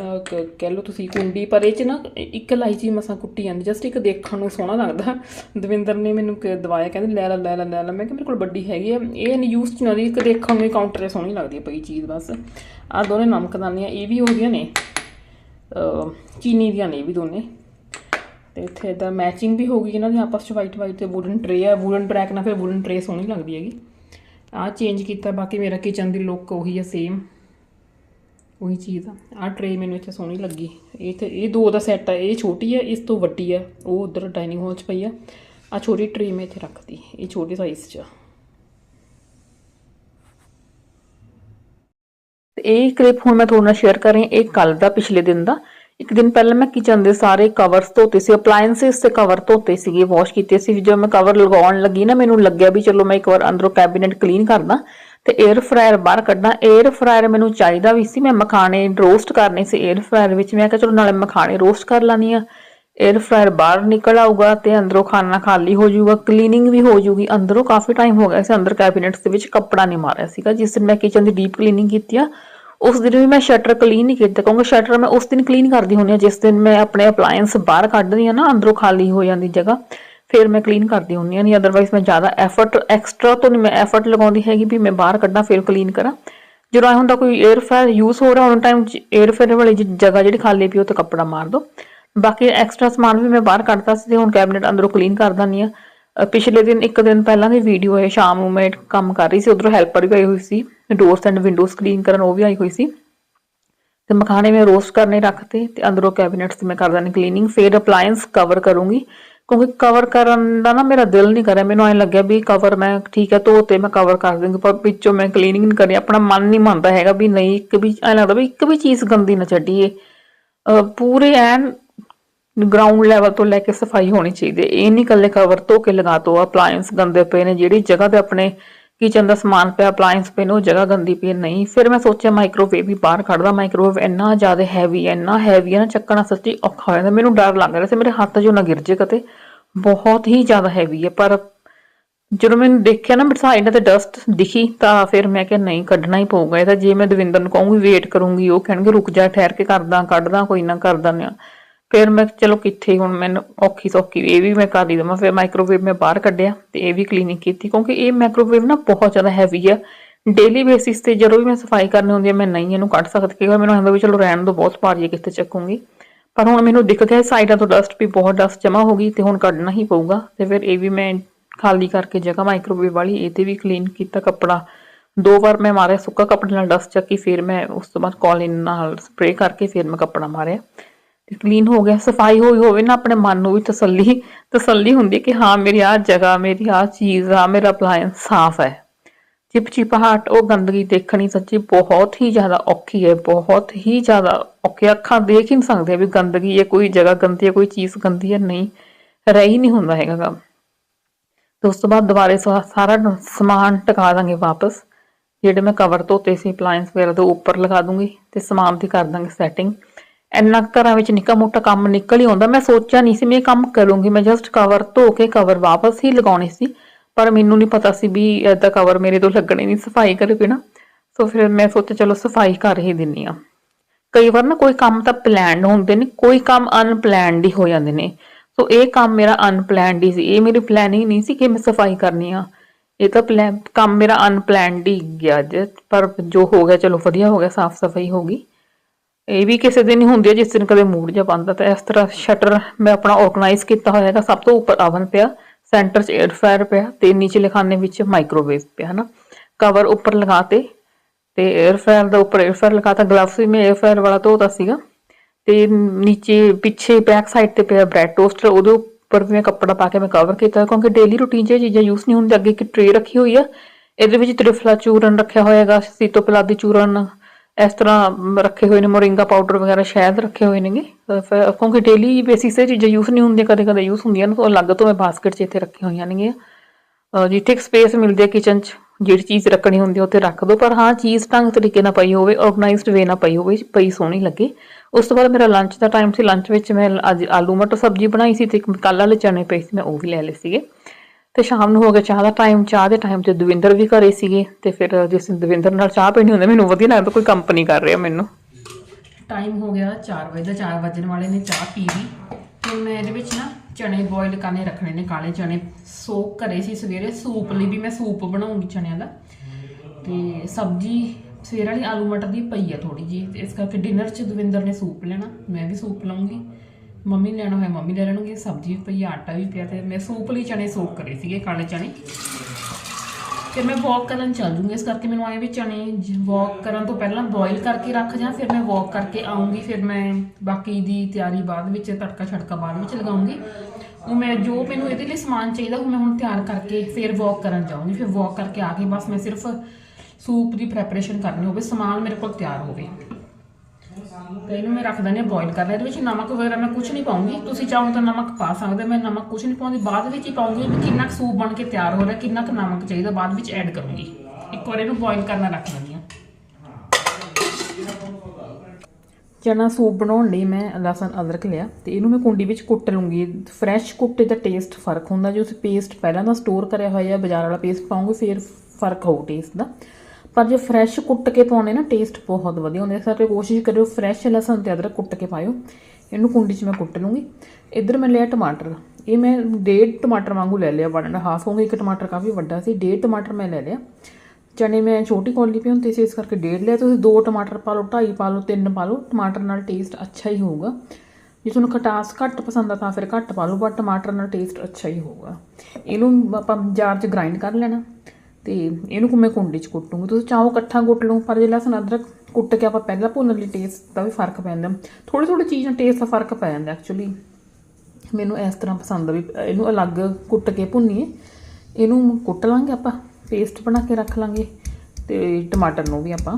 ਕਹਿ ਲਓ ਤੁਸੀਂ ਕੁੰਡੀ ਪਰ ਇਹ ਚ ਨਾ ਇੱਕ ਇਲਾਇਚੀ ਮਸਾਂ ਕੁੱਟੀ ਜਾਂਦੀ ਜਸਟ ਇੱਕ ਦੇਖਣ ਨੂੰ ਸੋਹਣਾ ਲੱਗਦਾ। ਦਵਿੰਦਰ ਨੇ ਮੈਨੂੰ ਕ- ਦਵਾਇਆ ਕਹਿੰਦੇ ਲੈ ਲੈ ਲੈ ਲੈ ਲੈ ਲੈ। ਮੈਂ ਕਿਹਾ ਮੇਰੇ ਕੋਲ ਵੱਡੀ ਹੈਗੀ ਆ ਇਹ ਨਹੀਂ ਯੂਜ਼ ਚ ਨਾ ਦੀ ਇੱਕ ਦੇਖਣ ਨੂੰ ਕਾਊਂਟਰ ਤੇ ਸੋਹਣੀ ਲੱਗਦੀ ਹੈ ਪਈ ਚੀਜ਼ ਬਸ। ਆਹ ਦੋਨੇ ਨਮਕਦਾਨੀਆਂ ਇਹ ਵੀ ਉਹਦੀਆਂ ਨੇ ਚੀਨੀ ਦੀਆਂ ਨੇ ਇਹ ਵੀ ਦੋਨੇ। ਤੇ ਇੱਥੇ ਇਦਾਂ ਮੈਚਿੰਗ ਵੀ ਹੋ ਗਈ ਇਹਨਾਂ ਦੀ ਆਪਸ ਚ ਵਾਈਟ ਵਾਈਟ ਤੇ ਵੂਡਨ ਟਰੇ ਆ ਵੂਡਨ ਬ੍ਰੈਕ ਨਾਲ ਫਿਰ ਵੂਡਨ ਟਰੇ ਸੋਹਣੀ ਲੱਗਦੀ ਹੈਗੀ। ਆਹ ਚੇਂਜ ਕੀਤਾ, ਬਾਕੀ ਮੇਰਾ ਕਿਚਨ ਦੀ ਲੁੱਕ ਉਹੀ ਆ ਸੇਮ ਉਹੀ ਚੀਜ਼ ਆ। ਆਹ ਟਰੇ ਮੈਨੂੰ ਇੱਥੇ ਸੋਹਣੀ ਲੱਗੀ। ਇਹ ਤੇ, ਇਹ ਦੋ ਦਾ ਸੈੱਟ ਆ, ਇਹ ਛੋਟੀ ਆ, ਇਸ ਤੋਂ ਵੱਡੀ ਆ। ਉਹ ਉਧਰ ਡਾਈਨਿੰਗ ਹਾਲ 'ਚ ਪਈ ਆ। ਆ ਛੋਟੀ ਟਰੇ ਮੈਂ ਇੱਥੇ ਰੱਖਤੀ। ਇਹ ਛੋਟੀ ਸਾਈਜ਼ 'ਚ ਆ। ਇਹ ਕਲਿੱਪ ਹੁਣ ਮੈਂ ਤੁਹਾਡੇ ਨਾਲ ਸ਼ੇਅਰ ਕਰ ਰਹੀ ਹਾਂ। ਇਹ ਕੱਲ ਦਾ ਪਿਛਲੇ ਦਿਨ ਦਾ। ਇੱਕ ਦਿਨ ਪਹਿਲਾਂ ਮੈਂ ਕਿਚਨ ਦੇ ਸਾਰੇ ਕਵਰਸ ਧੋਤੇ ਸੀ ਅਪਲਾਈਐਂਸਸ ਤੇ ਕਵਰ ਧੋਤੇ ਸੀਗੇ ਵਾਸ਼ ਕੀਤੇ ਸੀ, ਜਦੋਂ ਮੈਂ ਕਵਰ ਲਗਾਉਣ ਲੱਗੀ ਨਾ, ਮੈਨੂੰ ਲੱਗਿਆ ਵੀ ਚਲੋ ਮੈਂ ਇੱਕ ਵਾਰ ਅੰਦਰੋਂ ਕੈਬਨਿਟ ਕਲੀਨ ਕਰਦਾ ਤੇ 에ਅਰ ਫਰਾਇਰ ਬਾਹਰ ਕੱਢਾਂ। 에ਅਰ ਫਰਾਇਰ ਮੈਨੂੰ ਚਾਹੀਦਾ ਵੀ ਸੀ, ਮੈਂ ਮਖਾਣੇ ਰੋਸਟ ਕਰਨੇ ਸੀ 에ਅਰ ਫਰਾਇਰ ਵਿੱਚ। ਮੈਂ ਕਿਹਾ ਚਲੋ ਨਾਲੇ ਮਖਾਣੇ ਰੋਸਟ ਕਰ ਲਾਨੀ ਆ 에ਅਰ ਫਰਾਇਰ ਬਾਹਰ ਨਿਕਲ ਆਊਗਾ ਤੇ ਅੰਦਰੋਂ ਖਾਣਾ ਖਾਲੀ ਹੋ ਜਾਊਗਾ ਕਲੀਨਿੰਗ ਵੀ ਹੋ ਜਾਊਗੀ। ਅੰਦਰੋਂ ਕਾਫੀ ਟਾਈਮ ਹੋ ਗਿਆ ਸੀ, ਅੰਦਰ ਕੈਬਨਿਟਸ ਦੇ ਵਿੱਚ ਕੱਪੜਾ ਨਹੀਂ ਮਾਰਿਆ ਸੀਗਾ। ਜਿਸ ਦਿਨ ਮੈਂ ਕਿਚਨ ਦੀ ਡੀਪ ਕਲੀਨਿੰਗ ਕੀਤੀ ਆ ਉਸ ਦਿਨ ਵੀ ਮੈਂ ਸ਼ਟਰ ਕਲੀਨ ਨਹੀਂ ਕੀਤਾ, ਕਿਉਂਕਿ ਸ਼ਟਰ ਮੈਂ ਉਸ ਦਿਨ ਕਲੀਨ ਕਰਦੀ ਹੁੰਦੀ ਆ ਜਿਸ ਦਿਨ ਮੈਂ ਆਪਣੇ ਅਪਲਾਈਐਂਸ ਬਾਹਰ ਕੱਢਦੀ ਆ ਨਾ, ਅੰਦਰੋਂ ਖਾਲੀ ਹੋ ਜਾਂਦੀ ਜਗ੍ਹਾ, ਫਿਰ ਮੈਂ ਕਲੀਨ ਕਰਦੀ ਹੁੰਦੀ ਆ ਨਹੀਂ ਅਦਰਵਾਈਜ਼ ਮੈਂ ਜ਼ਿਆਦਾ ਐਫਰਟ ਐਕਸਟਰਾ ਤੋਂ ਨਹੀਂ ਮੈਂ ਐਫਰਟ ਲਗਾਉਂਦੀ ਹੈਗੀ ਵੀ ਮੈਂ ਬਾਹਰ ਕੱਢਾਂ, ਫਿਰ ਕਲੀਨ ਕਰਾਂ। ਜਦੋਂ ਐ ਹੁੰਦਾ ਕੋਈ 에ਅਰ ਫਰਾਇਰ ਯੂਜ਼ ਹੋ ਰਿਹਾ, ਉਹਨਾਂ ਟਾਈਮ 에ਅਰ ਫਰਾਇਰ ਵਾਲੀ ਜਗ੍ਹਾ ਜਿਹੜੀ ਖਾਲੀ ਪਈ, ਉਹ ਤੇ ਕੱਪੜਾ ਮਾਰ ਦੋ। ਬਾਕੀ ਐਕਸਟਰਾ ਸਮਾਨ ਵੀ ਮੈਂ ਬਾਹਰ ਕੱਢਦਾ ਸੀ ਤੇ ਹੁਣ ਕੈਬਨਿਟ ਅੰਦਰੋਂ ਕਲੀਨ ਕਰ ਦਿੰਦੀ ਆ ਪਿਛਲੇ ਦਿਨ, ਇੱਕ ਦਿਨ ਪਹਿਲਾਂ ਦੀ ਵੀਡੀਓ ਹੈ ਸ਼ਾਮ ਨੂੰ ਮੈਂ ਕੰਮ ਕਰ ਰਹੀ ਸੀ, ਉਧਰੋਂ ਹੈਲਪਰ ਵੀ ਆਈ ਹੋਈ ਸੀ ਡੋਰਸ ਐਂਡ ਵਿੰਡੋਜ਼ ਕਲੀਨ ਕਰਨ, ਉਹ ਵੀ ਆਈ ਹੋਈ ਸੀ। ਤੇ ਮਖਾਣੇ ਮੈਂ ਰੋਸਟ ਕਰਨੇ ਰੱਖਤੇ ਤੇ ਅੰਦਰੋਂ ਕੈਬਨਿਟਸ ਤੇ ਮੈਂ ਕਰ ਦਾਨੀ ਕਲੀਨਿੰਗ ਫਿਰ ਅਪਲਾਈਐਂਸ ਕਵਰ ਕਰੂੰਗੀ। ਕਿਉਂਕਿ ਕਵਰ ਕਰਨ ਦਾ ਨਾ ਮੇਰਾ ਦਿਲ ਨਹੀਂ ਕਰਿਆ, ਮੈਨੂੰ ਐਂ ਲੱਗਿਆ ਵੀ ਕਵਰ ਮੈਂ ਠੀਕ ਹੈ ਧੋਤੇ ਮੈਂ ਕਵਰ ਕਰ ਦੂੰਗੀ ਪਰ ਵਿੱਚੋਂ ਮੈਂ ਕਲੀਨਿੰਗ ਨਹੀਂ ਕਰੀ, ਆਪਣਾ ਮਨ ਨਹੀਂ ਮੰਨਦਾ ਹੈਗਾ ਵੀ ਨਹੀਂ, ਇੱਕ ਵੀ ਐਂ ਲੱਗਦਾ ਵੀ ਇੱਕ ਵੀ ਚੀਜ਼ ਗੰਦੀ ਨਾ ਛੱਡੀਏ। ਅਹ ਪੂਰੇ ਐਨ ਗਰਾਊਂਡ ਲੈਵਲ ਤੋਂ ਲੈ ਕੇ ਸਫ਼ਾਈ ਹੋਣੀ ਚਾਹੀਦੀ ਹੈ। ਇਹ ਨਹੀਂ ਕੱਲੇ ਕਵਰ ਧੋ ਕੇ ਲਗਾ ਦੋ ਅਪਲਾਈਐਂਸ ਗੰਦੇ ਪਏ ਨੇ, ਜਿਹੜੀ ਜਗ੍ਹਾ ਤੇ ਆਪਣੇ ਕਿਚਨ ਦਾ ਸਮਾਨ ਪਿਆ ਅਪਲਾਈਐਂਸ ਪਏ ਨੇ, ਉਹ ਜਗ੍ਹਾ ਗੰਦੀ ਪਈ ਨਹੀਂ। ਫਿਰ ਮੈਂ ਸੋਚਿਆ ਮਾਈਕ੍ਰੋਵੇਵ ਵੀ ਬਾਹਰ ਕੱਢਦਾ ਮਾਈਕ੍ਰੋਵੇਵ ਇੰਨਾ ਜ਼ਿਆਦਾ ਹੈਵੀ ਹੈ, ਇੰਨਾ ਹੈਵੀ ਹੈ ਨਾ, ਚੱਕਣਾ ਸੱਚੀ ਔਖਾ ਹੋ ਜਾਂਦਾ। ਮੈਨੂੰ ਡਰ ਲੱਗ ਰਿਹਾ ਸੀ, ਮੇਰੇ ਹੱਥ ਜੋ ਨਾ ਗਿਰ ਜੇ ਕਿਤੇ। ਬਹੁਤ ਹੀ ਜ਼ਿਆਦਾ ਹੈਵੀ ਹੈ, ਪਰ ਜਦੋਂ ਮੈਨੂੰ ਦੇਖਿਆ ਨਾ ਸਾਈਡ ਤੇ ਡਸਟ ਦਿਖੀ, ਤਾਂ ਫਿਰ ਮੈਂ ਕਿਹਾ, ਨਹੀਂ, ਕੱਢਣਾ ਹੀ ਪਊਗਾ। ਇਹ ਤਾਂ ਜੇ ਮੈਂ ਦਵਿੰਦਰ ਨੂੰ ਕਹੂੰਗੀ ਵੇਟ ਕਰੂੰਗੀ, ਉਹ ਕਹਿਣਗੇ, ਰੁਕ ਜਾ, ਠਹਿਰ ਕੇ ਕਰਦਾ, ਕੱਢਦਾ, ਕੋਈ ਨਾ ਕਰਦਾ ਦਿੰਦੇ ਫਿਰ ਮੈਂ ਚਲੋ ਕਿੱਥੇ ਹੁਣ ਮੈਨੂੰ ਔਖੀ ਸੌਖੀ ਇਹ ਵੀ ਮੈਂ ਕਰ ਹੀ ਦਵਾਂ ਫਿਰ ਮਾਈਕ੍ਰੋਵੇਵ ਮੈਂ ਬਾਹਰ ਕੱਢਿਆ ਤੇ ਇਹ ਵੀ ਕਲੀਨਿੰਗ ਕੀਤੀ ਕਿਉਂਕਿ ਇਹ ਮਾਈਕ੍ਰੋਵੇਵ ਨਾ ਬਹੁਤ ਜ਼ਿਆਦਾ ਹੈਵੀ ਆ। ਡੇਲੀ ਬੇਸਿਸ ਤੇ ਜਦੋਂ ਵੀ ਮੈਂ ਸਫ਼ਾਈ ਕਰਨੀ ਹੁੰਦੀ ਹੈ ਮੈਂ ਨਹੀਂ ਇਹਨੂੰ ਕੱਢ ਸਕਦੀ ਕਿਉਂਕਿ ਮੈਨੂੰ ਹੁੰਦਾ ਵੀ ਚਲੋ ਰਹਿਣ ਦੋ, ਬਹੁਤ ਭਾਰੀ ਹੈ ਕਿੱਥੇ ਚੱਕੂੰਗੀ। ਪਰ ਹੁਣ ਮੈਨੂੰ ਦਿਖ ਗਿਆ ਸਾਈਡਾਂ ਤੋਂ ਡਸਟ ਵੀ ਬਹੁਤ ਡਸਟ ਜਮਾ ਹੋ ਗਈ ਤੇ ਹੁਣ ਕੱਢਣਾ ਹੀ ਪਊਗਾ ਤੇ ਫਿਰ ਇਹ ਵੀ ਮੈਂ ਖਾਲੀ ਕਰਕੇ ਜਗ੍ਹਾ ਮਾਈਕ੍ਰੋਵੇਵ ਵਾਲੀ ਇਹ ਤੇ ਵੀ ਕਲੀਨ ਕੀਤਾ ਕੱਪੜਾ। ਦੋ ਵਾਰ ਮੈਂ ਮਾਰਿਆ, ਸੁੱਕਾ ਕੱਪੜੇ ਨਾਲ ਡਸਟ ਚੱਕੀ, ਫਿਰ ਮੈਂ ਉਸ ਤੋਂ ਬਾਅਦ ਕੋਲਿਨ ਨਾਲ ਸਪਰੇਅ ਕਰਕੇ ਫਿਰ ਮੈਂ ਕੱਪੜਾ ਮਾਰਿਆ। ਤੇ ਕਲੀਨ ਹੋ ਗਿਆ, ਸਫ਼ਾਈ ਹੋਈ ਹੋਵੇ ਨਾ ਆਪਣੇ ਮਨ ਨੂੰ ਵੀ ਤਸੱਲੀ ਤਸੱਲੀ ਹੁੰਦੀ ਕਿ ਹਾਂ, ਮੇਰੀ ਆਹ ਜਗ੍ਹਾ, ਮੇਰੀ ਆਹ ਚੀਜ਼ ਆ ਮੇਰਾ ਅਪਲਾਇੰਸ ਸਾਫ਼ ਹੈ। ਚਿਪ ਚਿਪਚਿਪਾਹਟ ਉਹ ਗੰਦਗੀ ਦੇਖਣੀ ਸੱਚੀ ਬਹੁਤ ਹੀ ਜ਼ਿਆਦਾ ਔਖੀ ਹੈ, ਬਹੁਤ ਹੀ ਜ਼ਿਆਦਾ ਔਖੀ ਅੱਖਾਂ ਦੇਖ ਹੀ ਨਹੀਂ ਸਕਦੇ ਵੀ ਗੰਦਗੀ ਹੈ ਕੋਈ ਜਗ੍ਹਾ ਗੰਦੀ ਹੈ, ਕੋਈ ਚੀਜ਼ ਗੰਦੀ ਹੈ, ਨਹੀਂ, ਰਹਿ ਹੀ ਨਹੀਂ ਹੁੰਦਾ ਹੈਗਾ ਗਾ। ਤੇ ਉਸ ਤੋਂ ਬਾਅਦ ਦੁਬਾਰੇ ਸਾਰਾ ਸਮਾਨ ਟਿਕਾ ਦਾਂਗੇ ਵਾਪਸ, ਜਿਹੜੇ ਮੈਂ ਕਵਰ ਧੋਤੇ ਸੀ ਅਪਲਾਈਐਂਸ ਵਗੈਰਾ ਦੇ ਉੱਪਰ ਲਗਾ ਦੂੰਗੀ ਤੇ ਸਮਾਨ ਦੀ ਕਰ ਦਾਂਗੇ ਸੈਟਿੰਗ ਇੰਨਾ ਕੁ ਘਰਾਂ ਵਿੱਚ ਨਿੱਕਾ ਮੋਟਾ ਕੰਮ ਨਿਕਲ ਹੀ ਆਉਂਦਾ। ਮੈਂ ਸੋਚਿਆ ਨਹੀਂ ਸੀ, ਮੈਂ ਇਹ ਕੰਮ ਕਰੂੰਗੀ। ਮੈਂ ਜਸਟ ਕਵਰ ਧੋ ਕੇ ਕਵਰ ਵਾਪਸ ਹੀ ਲਗਾਉਣੇ ਸੀ। ਪਰ ਮੈਨੂੰ ਨਹੀਂ ਪਤਾ ਸੀ ਵੀ ਏਦਾਂ ਕਵਰ ਮੇਰੇ ਤੋਂ ਲੱਗਣੇ ਨਹੀਂ, ਸਫ਼ਾਈ ਕਰੇ ਬਿਨਾ। ਸੋ ਫਿਰ ਮੈਂ ਸੋਚਿਆ, ਚਲੋ ਸਫ਼ਾਈ ਕਰ ਹੀ ਦਿੰਨੀ ਆ। ਕਈ ਵਾਰ ਨਾ ਕੋਈ ਕੰਮ ਤਾਂ ਪਲਾਨਡ ਹੁੰਦੇ ਨੇ, ਕੋਈ ਕੰਮ ਅਨਪਲਾਨਡ ਹੀ ਹੋ ਜਾਂਦੇ ਨੇ। ਸੋ ਇਹ ਕੰਮ ਮੇਰਾ ਅਨਪਲਾਨਡ ਹੀ ਸੀ। ਇਹ ਮੇਰੀ ਪਲੈਨਿੰਗ ਨਹੀਂ ਸੀ ਕਿ ਮੈਂ ਸਫ਼ਾਈ ਕਰਨੀ ਆ। ਇਹ ਤਾਂ ਪਲਾਨ ਕੰਮ ਮੇਰਾ ਅਨਪਲਾਨਡ ਹੀ ਗਿਆ ਅੱਜ। ਪਰ ਜੋ ਹੋ ਗਿਆ, ਚਲੋ ਵਧੀਆ ਹੋ ਗਿਆ, ਸਾਫ਼ ਸਫ਼ਾਈ ਹੋ ਗਈ। ਇਹ ਵੀ ਕਿਸੇ ਦਿਨ ਹੀ ਹੁੰਦੀ ਹੈ ਜਿਸ ਦਿਨ ਕਦੇ ਮੂਡ ਜਾਂ ਬੰਦਾ ਤਾਂ ਇਸ ਤਰ੍ਹਾਂ ਸ਼ਟਰ ਮੈਂ ਆਪਣਾ ਆਰਗੇਨਾਈਜ਼ ਕੀਤਾ ਹੋਇਆ ਹੈਗਾ, ਸਭ ਤੋਂ ਉੱਪਰ ਆਵਨ ਪਿਆ ਸੈਂਟਰ 'ਚ 에ਅਰ ਫਰਾਇਰ ਪਿਆ ਤੇ ਨੀਚੇ ਖਾਨੇ ਵਿੱਚ ਮਾਈਕ੍ਰੋਵੇਵ ਪਿਆ, ਹਨਾ? ਕਵਰ ਉੱਪਰ ਲਗਾਤੇ ਤੇ ਏਅਰ ਫਰਾਇਰ ਦਾ ਉੱਪਰ 에ਅਰ ਫਰਾਇਰ ਲਗਾਤਾ ਗਲਵਸ ਵੀ ਮੈਂ 에ਅਰ ਫਰਾਇਰ ਵਾਲਾ ਧੋਤਾ ਸੀਗਾ, ਤੇ ਨੀਚੇ ਪਿੱਛੇ ਬੈਕ ਸਾਈਡ ਤੇ ਪਿਆ ਬ੍ਰੈਡ ਟੋਸਟਰ ਉਹਦੇ ਉੱਪਰ ਵੀ ਮੈਂ ਕੱਪੜਾ ਪਾ ਕੇ ਮੈਂ ਕਵਰ ਕੀਤਾ, ਕਿਉਂਕਿ ਡੇਲੀ ਰੂਟੀਨ 'ਚ ਇਹ ਚੀਜ਼ਾਂ ਯੂਜ਼ ਨਹੀਂ ਹੁੰਦੀਆਂ, ਅੱਗੇ ਇੱਕ ਟ੍ਰੇ ਰੱਖੀ ਹੋਈ ਆ, ਇਹਦੇ ਵਿੱਚ ਤ੍ਰਿਫਲਾ ਚੂਰਨ ਰੱਖਿਆ ਹੋਇਆ ਹੈਗਾ, ਸੀਤੋ ਪਲਾਦੀ ਚੂਰਨ ਇਸ ਤਰ੍ਹਾਂ ਰੱਖੇ ਹੋਏ ਨੇ ਮੋਰਿੰਗਾ ਪਾਊਡਰ ਵਗੈਰਾ ਸ਼ਾਇਦ ਰੱਖੇ ਹੋਏ ਨੇਗੇ। ਅਹ ਕਿਉਂਕਿ ਡੇਲੀ ਬੇਸਿਸ ਤੇ ਚੀਜ਼ਾਂ ਯੂਜ਼ ਨਹੀਂ ਹੁੰਦੀਆਂ ਕਦੇ ਕਦੇ ਯੂਜ਼ ਹੁੰਦੀਆਂ ਨੇ, ਤਾਂ ਅਲੱਗ ਤੋਂ ਮੈਂ ਬਾਸਕਟ 'ਚ ਇੱਥੇ ਰੱਖੀਆਂ ਹੋਈਆਂ ਨੇਗੀਆਂ। ਜਿੱਥੇ ਇੱਕ ਸਪੇਸ ਮਿਲਦੀ ਹੈ ਕਿਚਨ 'ਚ, ਜਿਹੜੀ ਚੀਜ਼ ਰੱਖਣੀ ਹੁੰਦੀ ਹੈ ਉੱਥੇ ਰੱਖ ਦਿਓ ਪਰ ਹਾਂ ਚੀਜ਼ ਢੰਗ ਤਰੀਕੇ ਨਾਲ ਪਈ ਹੋਵੇ ਆਰਗੇਨਾਈਜ਼ਡ ਵੇ ਨਾਲ ਪਈ ਹੋਵੇ, ਪਈ ਸੋਹਣੀ ਲੱਗੇ। ਉਸ ਤੋਂ ਬਾਅਦ ਮੇਰਾ ਲੰਚ ਦਾ ਟਾਈਮ ਸੀ ਲੰਚ ਵਿੱਚ ਮੈਂ ਅੱਜ ਆਲੂ ਮਟਰ ਸਬਜ਼ੀ ਬਣਾਈ ਸੀ ਤੇ ਇੱਕ ਕੱਲ੍ਹ ਵਾਲੇ ਚਨੇ ਪਏ ਸੀ, ਮੈਂ ਉਹ ਵੀ ਲੈ ਲਏ ਸੀਗੇ। ਤੇ ਸ਼ਾਮ ਨੂੰ ਹੋ ਗਿਆ ਚਾਹ ਦਾ ਟਾਈਮ ਚਾਹ ਦੇ ਟਾਈਮ ਤੇ ਦਵਿੰਦਰ ਵੀ ਘਰੇ ਸੀਗੇ ਤੇ ਫਿਰ ਜਿਸ ਦਿਨ ਦਵਿੰਦਰ ਨਾਲ ਚਾਹ ਪੀਣੀ ਹੁੰਦੀ, ਮੈਨੂੰ ਵਧੀਆ ਲੱਗਦਾ ਕੋਈ ਕੰਪਨੀ ਕਰ ਰਿਹਾ ਮੈਨੂੰ। ਟਾਈਮ ਹੋ ਗਿਆ 4 ਵਜੇ ਦਾ 4 ਵਜਣ ਵਾਲੇ ਨੇ ਚਾਹ ਪੀ ਲਈ। ਤੇ ਮੈਂ ਇਹਦੇ ਵਿੱਚ ਨਾ ਚਣੇ ਬੋਇਲ ਕਰਨੇ ਰੱਖਣੇ ਨੇ, ਕਾਲੇ ਚਣੇ ਸੋਕ ਕਰੇ ਸੀ ਸਵੇਰੇ, ਸੂਪ ਲਈ ਵੀ ਮੈਂ ਸੂਪ ਬਣਾਉਂਗੀ ਚਣਿਆਂ ਦਾ। ਤੇ ਸਬਜ਼ੀ, ਸਵੇਰ ਵਾਲੀ ਆਲੂ ਮਟਰ ਦੀ ਪਈ ਆ ਥੋੜੀ ਜੀ ਤੇ ਇਸ ਕਰਕੇ ਡਿਨਰ ਚ ਦਵਿੰਦਰ ਨੇ ਸੂਪ ਲੈਣਾ, ਮੈਂ ਵੀ ਸੂਪ ਲਵਾਂਗੀ ਮੰਮੀ ਨੇ ਲੈਣਾ ਹੋਇਆ, ਮੰਮੀ ਲੈ ਲੈਣਗੇ, ਸਬਜ਼ੀ ਵੀ ਪਈ ਆਟਾ ਵੀ ਪਿਆ ਤੇ ਮੈਂ ਸੂਪ ਲਈ ਚਣੇ ਸੋਕ ਕਰੇ ਸੀਗੇ, ਕਾਲੇ ਚਣੇ ਫਿਰ ਮੈਂ ਵਾਕ ਕਰਨ ਚੱਲ ਜੂੰਗੀ, ਇਸ ਕਰਕੇ ਮੈਨੂੰ ਆਏ ਵੀ ਚਣੇ ਵਾਕ ਕਰਨ ਤੋਂ ਪਹਿਲਾਂ ਬੋਇਲ ਕਰਕੇ ਰੱਖ ਜਾਂ ਫਿਰ ਮੈਂ ਵਾਕ ਕਰਕੇ ਆਉਂਗੀ, ਫਿਰ ਮੈਂ ਬਾਕੀ ਦੀ ਤਿਆਰੀ ਬਾਅਦ ਵਿੱਚ, ਤੜਕਾ ਛੜਕਾ ਬਾਅਦ ਵਿੱਚ ਲਗਾਉਂਗੀ। ਉਹ ਮੈਂ ਜੋ ਮੈਨੂੰ ਇਹਦੇ ਲਈ ਸਮਾਨ ਚਾਹੀਦਾ, ਉਹ ਮੈਂ ਹੁਣ ਤਿਆਰ ਕਰਕੇ ਫਿਰ ਵਾਕ ਕਰਨ ਜਾਊਂਗੀ। ਫਿਰ ਵਾਕ ਕਰਕੇ ਆ ਕੇ ਬਸ ਮੈਂ ਸਿਰਫ ਸੂਪ ਦੀ ਪ੍ਰੈਪਰੇਸ਼ਨ ਕਰਨੀ ਹੋਵੇ, ਸਮਾਨ ਮੇਰੇ ਕੋਲ ਤਿਆਰ ਹੋਵੇ। ਤੇ ਇਹਨੂੰ ਮੈਂ ਰੱਖ ਦਿੰਦੀ ਬੋਇਲ ਕਰਨਾ ਇਹਦੇ ਵਿੱਚ ਨਮਕ ਵਗੈਰਾ ਮੈਂ ਕੁਝ ਨਹੀਂ ਪਾਉਂਗੀ। ਤੁਸੀਂ ਚਾਹੋ ਤਾਂ ਨਮਕ ਪਾ ਸਕਦੇ ਮੈਂ ਨਮਕ ਕੁਝ ਨਹੀਂ ਪਾਉਂਦੀ। ਬਾਅਦ ਵਿੱਚ ਹੀ ਪਾਉਂਗੀ, ਵੀ ਕਿੰਨਾ ਕੁ ਸੂਪ ਬਣ ਕੇ ਤਿਆਰ ਹੋ ਰਿਹਾ, ਕਿੰਨਾ ਕੁ ਨਮਕ ਚਾਹੀਦਾ, ਬਾਅਦ ਵਿੱਚ ਐਡ ਕਰੂੰਗੀ। ਇੱਕ ਵਾਰ ਇਹਨੂੰ ਬੋਇਲ ਕਰਨਾ ਰੱਖ ਦਿੰਦੀ ਹਾਂ। ਚਨਾ ਸੂਪ ਬਣਾਉਣ ਲਈ ਮੈਂ ਲਸਣ, ਅਦਰਕ ਲਿਆ, ਤੇ ਇਹਨੂੰ ਮੈਂ ਕੁੰਡੀ ਵਿੱਚ ਕੁੱਟ ਲੂੰਗੀ ਫਰੈਸ਼ ਕੁੱਟੇ ਦਾ ਟੇਸਟ ਫ਼ਰਕ ਹੁੰਦਾ, ਜੇ ਤੁਸੀਂ ਪੇਸਟ ਪਹਿਲਾਂ ਦਾ ਸਟੋਰ ਕਰਿਆ ਹੋਇਆ ਹੈ ਬਾਜ਼ਾਰ ਵਾਲਾ ਪੇਸਟ ਪਾਉਂਗੇ ਫਿਰ ਫ਼ਰਕ ਹੋਊ ਟੇਸਟ ਦਾ। ਪਰ ਜੇ ਫਰੈਸ਼ ਕੁੱਟ ਕੇ ਪਾਉਣੇ ਨਾ ਟੇਸਟ ਬਹੁਤ ਵਧੀਆ ਹੁੰਦਾ ਇਸ ਕਰਕੇ ਕੋਸ਼ਿਸ਼ ਕਰਿਓ ਫਰੈਸ਼ ਲਸਣ ਤੇ ਅਦਰਕ ਕੁੱਟ ਕੇ ਪਾਇਓ। ਇਹਨੂੰ ਕੁੰਡੀ 'ਚ ਮੈਂ ਕੁੱਟ ਲੂੰਗੀ। ਇੱਧਰ ਮੈਂ ਲਿਆ ਟਮਾਟਰ। ਇਹ ਮੈਂ ਡੇਢ ਟਮਾਟਰ ਵਾਂਗੂ ਲੈ ਲਿਆ ਵਨ ਐਂਡ ਹਾਫ ਹੋਊਗਾ। ਇੱਕ ਟਮਾਟਰ ਕਾਫੀ ਵੱਡਾ ਸੀ, ਡੇਢ ਟਮਾਟਰ ਮੈਂ ਲੈ ਲਿਆ। ਚਨੇ ਮੈਂ ਛੋਟੀ ਕੌਲੀ ਪਈ ਹੁੰਦੀ ਸੀ, ਇਸ ਕਰਕੇ ਡੇਢ ਲਿਆ। ਤੁਸੀਂ ਦੋ ਟਮਾਟਰ ਪਾ ਲਓ, ਢਾਈ ਪਾ ਲਓ, ਤਿੰਨ ਪਾ ਲਓ। ਟਮਾਟਰ ਨਾਲ ਟੇਸਟ ਅੱਛਾ ਹੀ ਹੋਊਗਾ। ਜੇ ਤੁਹਾਨੂੰ ਖਟਾਸ ਘੱਟ ਪਸੰਦ ਆ ਤਾਂ ਫਿਰ ਘੱਟ ਪਾ ਲਓ ਪਰ ਟਮਾਟਰ ਨਾਲ ਟੇਸਟ ਅੱਛਾ ਹੀ ਹੋਊਗਾ। ਇਹਨੂੰ ਆਪਾਂ ਜਾਰ 'ਚ ਗ੍ਰਾਈਂਡ ਕਰ ਲੈਣਾ। ਤੇ ਇਹਨੂੰ ਮੈਂ ਕੁੰਡੀ 'ਚ ਕੁੱਟੂੰਗੀ। ਤੁਸੀਂ ਚਾਹੋ ਇਕੱਠਾ ਕੁੱਟ ਲਓ, ਪਰ ਜੇ ਲਸਣ ਅਦਰਕ ਕੁੱਟ ਕੇ ਆਪਾਂ ਪਹਿਲਾਂ ਭੁੰਨ ਲਈ ਟੇਸਟ ਦਾ ਵੀ ਫ਼ਰਕ ਪੈ ਜਾਂਦਾ। ਥੋੜੀ ਥੋੜੀ ਚੀਜ਼ਾਂ ਟੇਸਟ ਦਾ ਫ਼ਰਕ ਪੈ ਜਾਂਦਾ ਐਕਚੁਅਲੀ ਮੈਨੂੰ ਇਸ ਤਰ੍ਹਾਂ ਪਸੰਦ ਆ ਵੀ ਇਹਨੂੰ ਅਲੱਗ ਕੁੱਟ ਕੇ ਭੁੰਨੀਏ। ਇਹਨੂੰ ਕੁੱਟ ਲਾਂਗੇ ਆਪਾਂ ਪੇਸਟ ਬਣਾ ਕੇ ਰੱਖ ਲਾਂਗੇ ਤੇ ਟਮਾਟਰ ਨੂੰ ਵੀ ਆਪਾਂ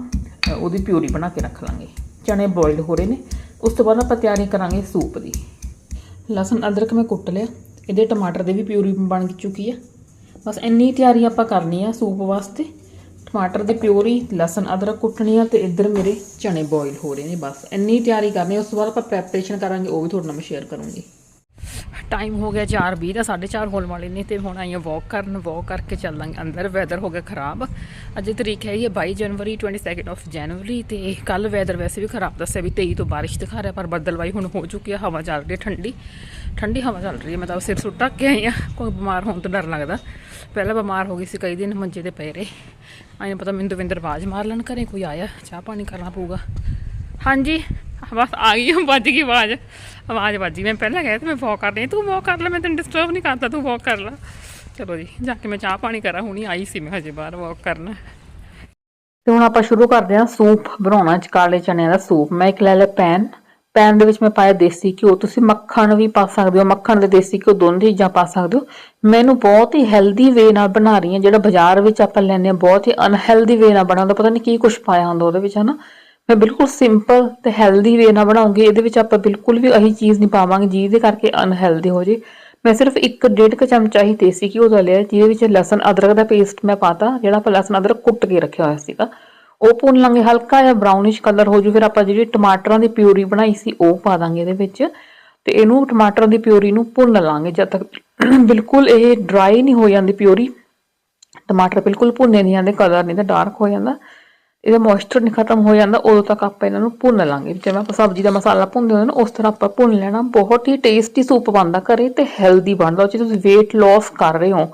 ਉਹਦੀ ਪਿਊਰੀ ਬਣਾ ਕੇ ਰੱਖ ਲਾਂਗੇ। ਚਣੇ ਬੋਇਲ ਹੋ ਰਹੇ ਨੇ, ਉਸ ਤੋਂ ਬਾਅਦ ਆਪਾਂ ਤਿਆਰੀ ਕਰਾਂਗੇ ਸੂਪ ਦੀ। ਲਸਣ ਅਦਰਕ ਮੈਂ ਕੁੱਟ ਲਿਆ, ਇਹਦੇ ਟਮਾਟਰ ਦੇ ਵੀ ਪਿਊਰੀ ਬਣ ਚੁੱਕੀ ਆ। ਬਸ ਇੰਨੀ ਤਿਆਰੀ ਆਪਾਂ ਕਰਨੀ ਆ ਸੂਪ ਵਾਸਤੇ। ਟਮਾਟਰ ਦੀ ਪਿਊਰੀ ਲਸਣ, ਅਦਰਕ ਕੁੱਟਣੀ ਆ ਤੇ ਇੱਧਰ ਮੇਰੇ ਚਣੇ ਬੋਇਲ ਹੋ ਰਹੇ ਨੇ ਬਸ। ਇੰਨੀ ਤਿਆਰੀ ਕਰਨੀ ਉਸ ਤੋਂ ਬਾਅਦ ਆਪਾਂ ਪ੍ਰੈਪਰੇਸ਼ਨ ਕਰਾਂਗੇ, ਉਹ ਵੀ ਤੁਹਾਡੇ ਨਾਲ ਮੈਂ ਸ਼ੇਅਰ ਕਰੂੰਗੀ। ਟਾਈਮ ਹੋ ਗਿਆ 4:20 ਦਾ 4:30 ਹੋਣ ਵਾਲੇ ਨੇ ਤੇ ਹੁਣ ਆਈਆਂ ਵਾਕ ਕਰਨ ਵਾਕ ਕਰਕੇ ਚੱਲਾਂਗੇ। ਅੰਦਰ ਵੈਦਰ ਹੋ ਗਿਆ ਖਰਾਬ। ਅੱਜ ਤਰੀਕ ਹੈਗੀ ਹੈ ਇਹ 22 ਜਨਵਰੀ 22nd ਆਫ ਜਨਵਰੀ ਤੇ ਕੱਲ ਵੈਦਰ ਵੈਸੇ ਵੀ ਖਰਾਬ ਦੱਸਿਆ ਵੀ 23 ਤੋਂ ਬਾਰਿਸ਼ ਦਿਖਾ ਰਿਹਾ, ਪਰ ਬੱਦਲਵਾਈ ਹੁਣ ਹੋ ਚੁੱਕੀ ਹੈ, ਹਵਾ ਚੱਲ ਰਹੀ ਹੈ ਠੰਡੀ। ਠੰਡੀ ਹਵਾ ਚੱਲ ਰਹੀ ਹੈ, ਮੈਂ ਤਾਂ ਸਿਰ ਸੁੱਟ ਢੱਕ ਕੇ ਆਈ ਆ ਕੋਈ ਬਿਮਾਰ ਹੋਣ ਤੋਂ ਡਰ ਲੱਗਦਾ। ਪਹਿਲਾਂ ਬਿਮਾਰ ਹੋ ਗਈ ਸੀ ਕਈ ਦਿਨ, ਮੰਜੇ ਤੇ ਪਏ ਰਹੇ। ਆਏ ਪਤਾ ਮੈਨੂੰ ਦਵਿੰਦਰ ਆਵਾਜ਼ ਮਾਰ ਲੈਣ ਘਰੇ ਕੋਈ ਆਇਆ, ਚਾਹ ਪਾਣੀ ਕਰਨਾ ਪਊਗਾ। ਹਾਂਜੀ। ਬਸ ਆ ਗਈ ਵੱਜ ਗਈ ਆਵਾਜ਼। ਆਵਾਜ਼ ਵੱਜੀ ਮੈਂ ਪਹਿਲਾਂ ਕਹਿ ਤੇ ਮੈਂ ਵਾਕ ਕਰ ਰਹੀ ਤੂੰ ਵਾਕ ਕਰ ਲੈ, ਮੈਂ ਤੈਨੂੰ ਡਿਸਟਰਬ ਨਹੀਂ ਕਰਦਾ, ਤੂੰ ਵਾਕ ਕਰ ਲੈ। ਚਲੋ ਜੀ, ਜਾ ਕੇ ਮੈਂ ਚਾਹ ਪਾਣੀ ਕਰਾਂ, ਹੁਣੀ ਆਈ ਸੀ ਮੈਂ ਹਜੇ ਬਾਹਰ ਵਾਕ ਕਰਨ। ਤੇ ਹੁਣ ਆਪਾਂ ਸ਼ੁਰੂ ਕਰਦੇ ਹਾਂ ਸੂਪ ਬਣਾਉਣਾ ਕਾਲੇ ਚਨਿਆਂ ਦਾ ਸੂਪ। ਮੈਂ ਇੱਕ ਲੈ ਲਿਆ ਪੈਨ। ਪੈਨ ਦੇ ਵਿੱਚ ਮੈਂ ਪਾਇਆ ਦੇਸੀ ਘਿਓ। ਤੁਸੀਂ ਮੱਖਣ ਵੀ ਪਾ ਸਕਦੇ ਹੋ, ਮੱਖਣ ਤੇ ਦੇਸੀ ਘਿਓ ਦੋਨੋਂ ਚੀਜ਼ਾਂ ਪਾ ਸਕਦੇ ਹੋ। ਮੈਨੂੰ ਬਹੁਤ ਹੀ ਹੈਲਦੀ ਵੇ ਨਾਲ ਬਣਾ ਰਹੀ ਹਾਂ, ਜਿਹੜਾ ਬਾਜ਼ਾਰ ਵਿੱਚ ਆਪਾਂ ਲੈਂਦੇ ਹਾਂ, ਬਹੁਤ ਹੀ ਅਨਹੈਲਦੀ ਵੇ ਨਾਲ ਬਣਾਉਂਦਾ ਪਤਾ ਨਹੀਂ ਕੀ ਕੁਝ ਪਾਇਆ ਹੁੰਦਾ ਉਹਦੇ ਵਿੱਚ, ਹਨਾ? ਮੈਂ ਬਿਲਕੁਲ ਸਿੰਪਲ ਤੇ ਹੈਲਦੀ ਵੇ ਨਾਲ ਬਣਾਉਂਗੀ, ਇਹਦੇ ਵਿੱਚ ਆਪਾਂ ਬਿਲਕੁਲ ਵੀ ਅਹੀ ਚੀਜ਼ ਨਹੀਂ ਪਾਵਾਂਗੇ, ਜਿਹਦੇ ਕਰਕੇ ਅਨਹੈਲਦੀ ਹੋ ਜੇ। ਮੈਂ ਸਿਰਫ ਇੱਕ ਡੇਢ ਕੁ ਚਮਚਾ ਹੀ ਦੇਸੀ ਘਿਓ ਦਾ ਲਿਆ, ਜਿਹਦੇ ਵਿੱਚ ਲਸਣ ਅਦਰਕ ਦਾ ਪੇਸਟ ਮੈਂ ਪਾਤਾ, ਜਿਹੜਾ ਆਪਾਂ ਲਸਣ ਅਦਰਕ ਕੁੱਟ ਕੇ ਰੱਖਿਆ ਹੋਇਆ ਸੀਗਾ। ਉਹ ਭੁੰਨ ਲਾਂਗੇ, ਹਲਕਾ ਜਿਹਾ ਬਰਾਊਨਿਸ਼ ਕਲਰ ਹੋ ਜੂ, ਫਿਰ ਆਪਾਂ ਜਿਹੜੀ ਟਮਾਟਰਾਂ ਦੀ ਪਿਊਰੀ ਬਣਾਈ ਸੀ, ਉਹ ਪਾ ਦਾਂਗੇ ਇਹਦੇ ਵਿੱਚ। ਤੇ ਇਹਨੂੰ ਟਮਾਟਰਾਂ ਦੀ ਪਿਊਰੀ ਨੂੰ ਭੁੰਨ ਲਾਂਗੇ, ਜਦ ਤੱਕ ਬਿਲਕੁਲ ਇਹ ਡਰਾਈ ਨਹੀਂ ਹੋ ਜਾਂਦੀ ਪਿਊਰੀ। ਟਮਾਟਰ ਬਿਲਕੁਲ ਭੁੰਨੇ ਨਹੀਂ ਜਾਂਦੇ ਕਲਰ ਨਹੀਂ ਤਾਂ ਡਾਰਕ ਹੋ ਜਾਂਦਾ। ਇਹਦਾ ਮੋਇਸਚਰ ਨਹੀਂ ਖਤਮ ਹੋ ਜਾਂਦਾ, ਉਦੋਂ ਤੱਕ ਆਪਾਂ ਇਹਨਾਂ ਨੂੰ ਭੁੰਨ ਲਾਂਗੇ। ਜਿਵੇਂ ਆਪਾਂ ਸਬਜ਼ੀ ਦਾ ਮਸਾਲਾ ਭੁੰਨਦੇ ਹੁੰਦੇ ਨਾ, ਉਸ ਤਰ੍ਹਾਂ ਆਪਾਂ ਭੁੰਨ ਲੈਣਾ। ਬਹੁਤ ਹੀ ਟੇਸਟੀ ਸੂਪ ਬਣਦਾ ਘਰੇ ਤੇ ਹੈਲਦੀ ਬਣਦਾ। ਉਹ 'ਚ ਤੁਸੀਂ weight loss ਕਰ ਰਹੇ ਹੋ।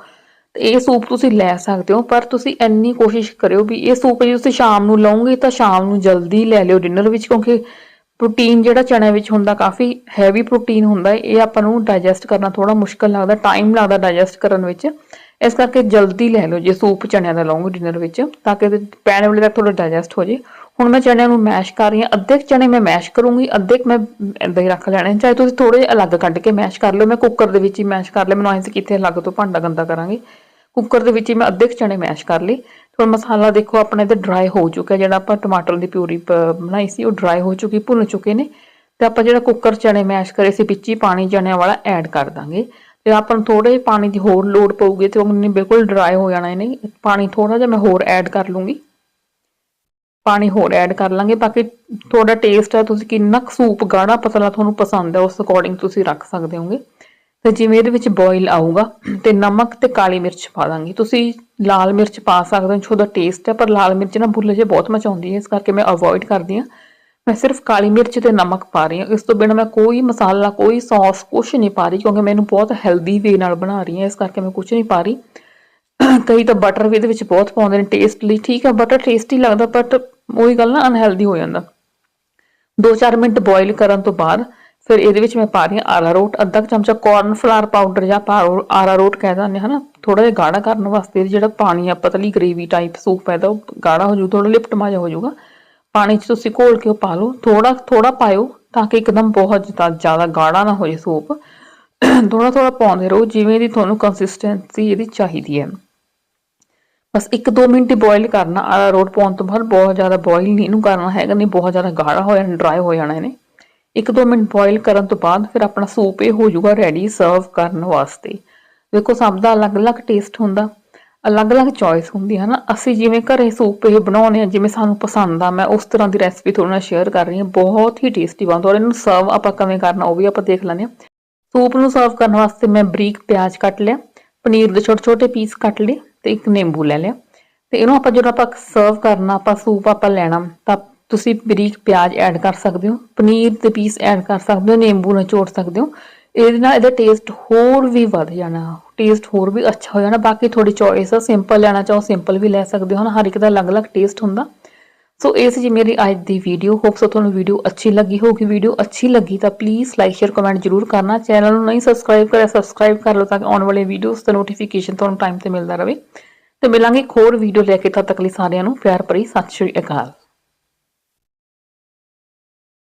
ਤੇ ਇਹ ਸੂਪ ਤੁਸੀਂ ਲੈ ਸਕਦੇ ਹੋ, ਪਰ ਤੁਸੀਂ ਇੰਨੀ ਕੋਸ਼ਿਸ਼ ਕਰਿਓ ਵੀ ਇਹ ਸੂਪ ਜੇ ਤੁਸੀਂ ਸ਼ਾਮ ਨੂੰ ਲਓਗੇ ਤਾਂ ਸ਼ਾਮ ਨੂੰ ਜਲਦੀ ਲੈ ਲਿਓ ਡਿਨਰ ਵਿੱਚ, ਕਿਉਂਕਿ ਪ੍ਰੋਟੀਨ ਜਿਹੜਾ ਚਣੇ ਵਿੱਚ ਹੁੰਦਾ, ਕਾਫੀ ਹੈਵੀ ਪ੍ਰੋਟੀਨ ਹੁੰਦਾ ਹੈ, ਇਹ ਆਪਾਂ ਨੂੰ ਡਾਈਜੈਸਟ ਕਰਨਾ ਥੋੜਾ ਮੁਸ਼ਕਲ ਲੱਗਦਾ ਟਾਈਮ ਲੱਗਦਾ ਡਾਈਜੈਸਟ ਕਰਨ ਵਿੱਚ। ਇਸ ਕਰਕੇ ਜਲਦੀ ਲੈ ਲਓ ਜੇ ਸੂਪ ਚਣਿਆਂ ਦਾ ਲਓਗੇ ਡਿਨਰ ਵਿੱਚ, ਤਾਂ ਕਿ ਪੈਣ ਵੇਲੇ ਤੱਕ ਥੋੜਾ ਡਾਈਜੈਸਟ ਹੋ ਜੇ। ਹੁਣ ਮੈਂ ਚਣਿਆਂ ਨੂੰ ਮੈਸ਼ ਕਰ ਰਹੀ ਹਾਂ, ਅੱਧੇ ਕੁ ਚਣੇ ਮੈਂ ਮੈਸ਼ ਕਰੂੰਗੀ, ਅੱਧੇ ਕੁ ਮੈਂ ਏਦਾਂ ਹੀ ਰੱਖ ਲੈਣੇ। ਚਾਹੇ ਤੁਸੀਂ ਥੋੜੇ ਜਿਹੇ ਅਲੱਗ ਕੱਢ ਕੇ ਮੈਸ਼ ਕਰ ਲਓ, ਮੈਂ ਕੁੱਕਰ ਦੇ ਵਿੱਚ ਹੀ ਮੈਸ਼ ਕਰ ਲਿਆ, ਮੈਨੂੰ ਆਏ ਸੀ ਕਿੱਥੇ ਅਲੱਗ ਤੋਂ ਭਾਂਡਾ ਗੰਦਾ ਕਰਾਂਗੇ। ਕੁੱਕਰ ਦੇ ਵਿੱਚ ਹੀ ਮੈਂ ਅੱਧੇ ਕੁ ਚਣੇ ਮੈਸ਼ ਕਰ ਲਏ। ਹੁਣ ਮਸਾਲਾ ਦੇਖੋ, ਆਪਣਾ ਤੇ ਡਰਾਈ ਹੋ ਚੁੱਕਾ ਜਿਹੜਾ ਆਪਾਂ ਟਮਾਟਰ ਦੀ ਪਿਊਰੀ ਪ- ਬਣਾਈ ਸੀ, ਉਹ ਡਰਾਈ ਹੋ ਚੁੱਕੀ, ਭੁੰਨ ਚੁੱਕੇ ਨੇ। ਤੇ ਆਪਾਂ ਜਿਹੜਾ ਕੁੱਕਰ ਚਣੇ ਮੈਸ਼ ਕਰੇ ਸੀ, ਵਿੱਚ ਹੀ ਪਾਣੀ ਚਣਿਆਂ ਵਾਲਾ ਐਡ ਕਰ ਦਾਂਗੇ। ਤੇ ਆਪਾਂ ਨੂੰ ਥੋੜੇ ਪਾਣੀ ਦੀ ਹੋਰ ਲੋੜ ਪਊਗੀ, ਤੇ ਉਹਨੇ ਬਿਲਕੁਲ ਡਰਾਈ ਹੋ ਜਾਣਾ ਇਹਨੇ ਪਾਣੀ ਥੋੜਾ ਜਿਹਾ ਮੈਂ ਹੋਰ ਐਡ ਕਰ ਲੂੰਗੀ। ਪਾਣੀ ਹੋਰ ਐਡ ਕਰ ਲਾਂਗੇ। ਬਾਕੀ ਤੁਹਾਡਾ ਟੇਸਟ ਹੈ, ਤੁਸੀਂ ਕਿੰਨਾ ਕੁ ਸੂਪ, ਗਾੜਾ ਪਤਲਾ ਤੁਹਾਨੂੰ ਪਸੰਦ ਹੈ, ਉਸ ਅਕੋਰਡਿੰਗ ਤੁਸੀਂ ਰੱਖ ਸਕਦੇ ਹੋਗੇ। ਤੇ ਜਿਵੇਂ ਇਹਦੇ ਵਿੱਚ ਬੋਇਲ ਆਊਗਾ ਤੇ ਨਮਕ ਤੇ ਕਾਲੀ ਮਿਰਚ ਪਾ ਦਾਂਗੀ। ਤੁਸੀਂ ਲਾਲ ਮਿਰਚ ਪਾ ਸਕਦੇ ਹੋ, ਜੋ ਉਹਦਾ ਟੇਸਟ ਹੈ, ਪਰ ਲਾਲ ਮਿਰਚ ਨਾ ਭੁੱਲੇ ਜੇ, ਬਹੁਤ ਮਚਾਉਂਦੀ ਹੈ, ਇਸ ਕਰਕੇ ਮੈਂ ਅਵੋਇਡ ਕਰਦੀ ਹਾਂ। ਮੈਂ ਸਿਰਫ ਕਾਲੀ ਮਿਰਚ ਤੇ ਨਮਕ ਪਾ ਰਹੀ ਹਾਂ। ਇਸ ਤੋਂ ਬਿਨਾਂ ਮੈਂ ਕੋਈ ਮਸਾਲਾ, ਕੋਈ ਸੌਸ ਕੁਝ ਨਹੀਂ ਪਾ ਰਹੀ, ਕਿਉਂਕਿ ਮੈਨੂੰ ਬਹੁਤ ਹੈਲਦੀ ਵੇ ਨਾਲ ਬਣਾ ਰਹੀ ਹਾਂ, ਇਸ ਕਰਕੇ ਮੈਂ ਕੁਝ ਨਹੀਂ ਪਾ ਰਹੀ। ਕਈ ਤਾਂ ਬਟਰ ਵੀ ਇਹਦੇ ਵਿੱਚ ਬਹੁਤ ਪਾਉਂਦੇ ਨੇ ਟੇਸਟ ਲਈ ਠੀਕ ਹੈ ਬਟਰ ਟੇਸਟੀ ਲੱਗਦਾ ਬਟ ਉਹੀ ਗੱਲ ਨਾ ਅਨਹੈਲਦੀ ਹੋ ਜਾਂਦਾ। 2-4 ਮਿੰਟ ਬੋਇਲ ਕਰਨ ਤੋਂ ਬਾਅਦ ਫਿਰ ਇਹਦੇ ਵਿੱਚ ਮੈਂ ਪਾ ਰਹੀ ਹਾਂ ਆਰਾਰੋਟ ਅੱਧਾ ਕੁ ਚਮਚਾ ਕਾਰਨ ਫਲਾਰ ਪਾਊਡਰ ਜਾਂ ਪਾਉ- ਆਰਾਰੋਟ ਕਹਿ ਦਿੰਦੇ ਹਾਂ ਹਨਾ ਥੋੜਾ ਜਿਹਾ ਗਾੜਾ ਕਰਨ ਵਾਸਤੇ ਇਹਦੇ ਜਿਹੜਾ ਪਾਣੀ ਆ, ਪਤਲੀ ਗ੍ਰੇਵੀ ਟਾਈਪ ਸੂਪ ਹੈ ਤਾਂ ਉਹ ਗਾੜਾ ਹੋ ਜੂ ਥੋੜਾ ਲਿਪਟ ਮਾਜਾ ਹੋ ਜਾਊਗਾ। ਪਾਣੀ 'ਚ ਤੁਸੀਂ ਘੋਲ ਕੇ ਉਹ ਪਾ ਲਓ। ਥੋੜਾ ਥੋੜਾ ਪਾਇਓ ਤਾਂ ਕਿ ਇੱਕਦਮ ਬਹੁਤ ਜ਼ਿਆਦਾ ਜ਼ਿਆਦਾ ਗਾੜਾ ਨਾ ਹੋ ਜੇ ਸੂਪ ਥੋੜਾ ਥੋੜਾ ਪਾਉਂਦੇ ਰਹੋ ਜਿਵੇਂ ਦੀ ਤੁਹਾਨੂੰ ਕੰਸਿਸਟੈਂਸੀ ਇਹਦੀ ਚਾਹੀਦੀ ਹੈ। ਬਸ 1-2 ਮਿੰਟ ਬੋਇਲ ਕਰਨਾ। ਅਰਾਰੋਟ ਪਾਉਣ ਤੋਂ ਬਾਅਦ ਬਹੁਤ ਜ਼ਿਆਦਾ ਬੋਇਲ ਨਹੀਂ, ਇਹਨੂੰ ਕਰਨਾ ਹੈਗਾ ਨਹੀਂ, ਬਹੁਤ ਜ਼ਿਆਦਾ ਗਾੜਾ ਹੋ ਜਾਣਾ ਡਰਾਈ ਹੋ ਜਾਣਾ ਇਹਨੇ। 1-2 ਮਿੰਟ ਬੋਇਲ ਕਰਨ ਤੋਂ ਬਾਅਦ ਫਿਰ ਆਪਣਾ ਸੂਪ ਇਹ ਹੋ ਜਾਊਗਾ ਰੈਡੀ ਸਰਵ ਕਰਨ ਵਾਸਤੇ। ਦੇਖੋ ਸਭ ਦਾ ਅਲੱਗ-ਅਲੱਗ ਟੇਸਟ ਹੁੰਦਾ, ਅਲੱਗ-ਅਲੱਗ ਚੋਇਸ ਹੁੰਦੀ ਹੈ ਨਾ ਅਸੀਂ ਜਿਵੇਂ ਘਰੇ ਸੂਪ ਇਹ ਬਣਾਉਂਦੇ ਆ ਜਿਵੇਂ ਸਾਨੂੰ ਪਸੰਦ ਆ, ਮੈਂ ਉਸ ਤਰ੍ਹਾਂ ਦੀ ਰੈਸਪੀ ਤੁਹਾਡੇ ਨਾਲ ਸ਼ੇਅਰ ਕਰ ਰਹੀ ਹਾਂ, ਬਹੁਤ ਹੀ ਟੇਸਟੀ ਬਣਦਾ ਔਰ ਇਹਨੂੰ ਸਰਵ ਆਪਾਂ ਕਿਵੇਂ ਕਰਨਾ, ਉਹ ਵੀ ਆਪਾਂ ਦੇਖ ਲੈਂਦੇ ਹਾਂ। ਸੂਪ ਨੂੰ ਸਰਵ ਕਰਨ ਵਾਸਤੇ ਮੈਂ ਬਰੀਕ ਪਿਆਜ਼ ਕੱਟ ਲਿਆ, ਪਨੀਰ ਦੇ ਛੋਟੇ ਛੋਟੇ ਪੀਸ ਕੱਟ ਲਏ ਤੇ ਇੱਕ ਨਿੰਬੂ ਲੈ ਲਿਆ। ਤੇ ਇਹਨੂੰ ਆਪਾਂ ਜਦੋਂ ਆਪਾਂ ਸਰਵ ਕਰਨਾ, ਆਪਾਂ ਸੂਪ ਆਪਾਂ ਲੈਣਾ, ਤਾਂ ਤੁਸੀਂ ਬਰੀਕ ਪਿਆਜ਼ ਐਡ ਕਰ ਸਕਦੇ ਹੋ, ਪਨੀਰ ਦੇ ਪੀਸ ਐਡ ਕਰ ਸਕਦੇ ਹੋ, ਨਿੰਬੂ ਨਿਚੋੜ ਸਕਦੇ ਹੋ। ਇਹਦੇ ਨਾਲ ਇਹਦਾ ਟੇਸਟ ਹੋਰ ਵੀ ਵੱਧ ਜਾਣਾ ਟੇਸਟ ਹੋਰ ਵੀ ਅੱਛਾ ਹੋ ਜਾਣਾ। ਬਾਕੀ ਤੁਹਾਡੀ ਚੋਇਸ ਆ ਸਿੰਪਲ ਲੈਣਾ ਚਾਹੋ ਸਿੰਪਲ ਵੀ ਲੈ ਸਕਦੇ ਹੋ ਨਾ, ਹਰ ਇੱਕ ਦਾ ਅਲੱਗ-ਅਲੱਗ ਟੇਸਟ ਹੁੰਦਾ। ਸੋ ਇਹ ਸੀ ਜੀ ਮੇਰੀ ਅੱਜ ਦੀ ਵੀਡੀਓ ਹੋਪ ਸੋ ਤੁਹਾਨੂੰ ਵੀਡੀਓ ਅੱਛੀ ਲੱਗੀ ਹੋਊਗੀ। ਵੀਡੀਓ ਅੱਛੀ ਲੱਗੀ ਤਾਂ ਪਲੀਜ਼ ਲਾਈਕ ਸ਼ੇਅਰ ਕਮੈਂਟ ਜਰੂਰ ਕਰਨਾ। ਚੈਨਲ ਨੂੰ ਨਹੀਂ ਸਬਸਕ੍ਰਾਈਬ ਕਰਿਆ ਸਬਸਕ੍ਰਾਈਬ ਕਰ ਲਓ ਤਾਂ ਕਿ ਆਉਣ ਵਾਲੇ ਵੀਡੀਓਜ਼ ਦਾ ਨੋਟੀਫਿਕੇਸ਼ਨ ਤੁਹਾਨੂੰ ਟਾਈਮ ਤੇ ਮਿਲਦਾ ਰਹੇ। ਤੇ ਮਿਲਾਂਗੇ ਇੱਕ ਹੋਰ ਵੀਡੀਓ ਲੈ ਕੇ। ਤਦ ਤੱਕ ਲਈ ਸਾਰਿਆਂ ਨੂੰ ਪਿਆਰ ਭਰੀ। ਸਤਿ ਸ਼੍ਰੀ ਅਕਾਲ।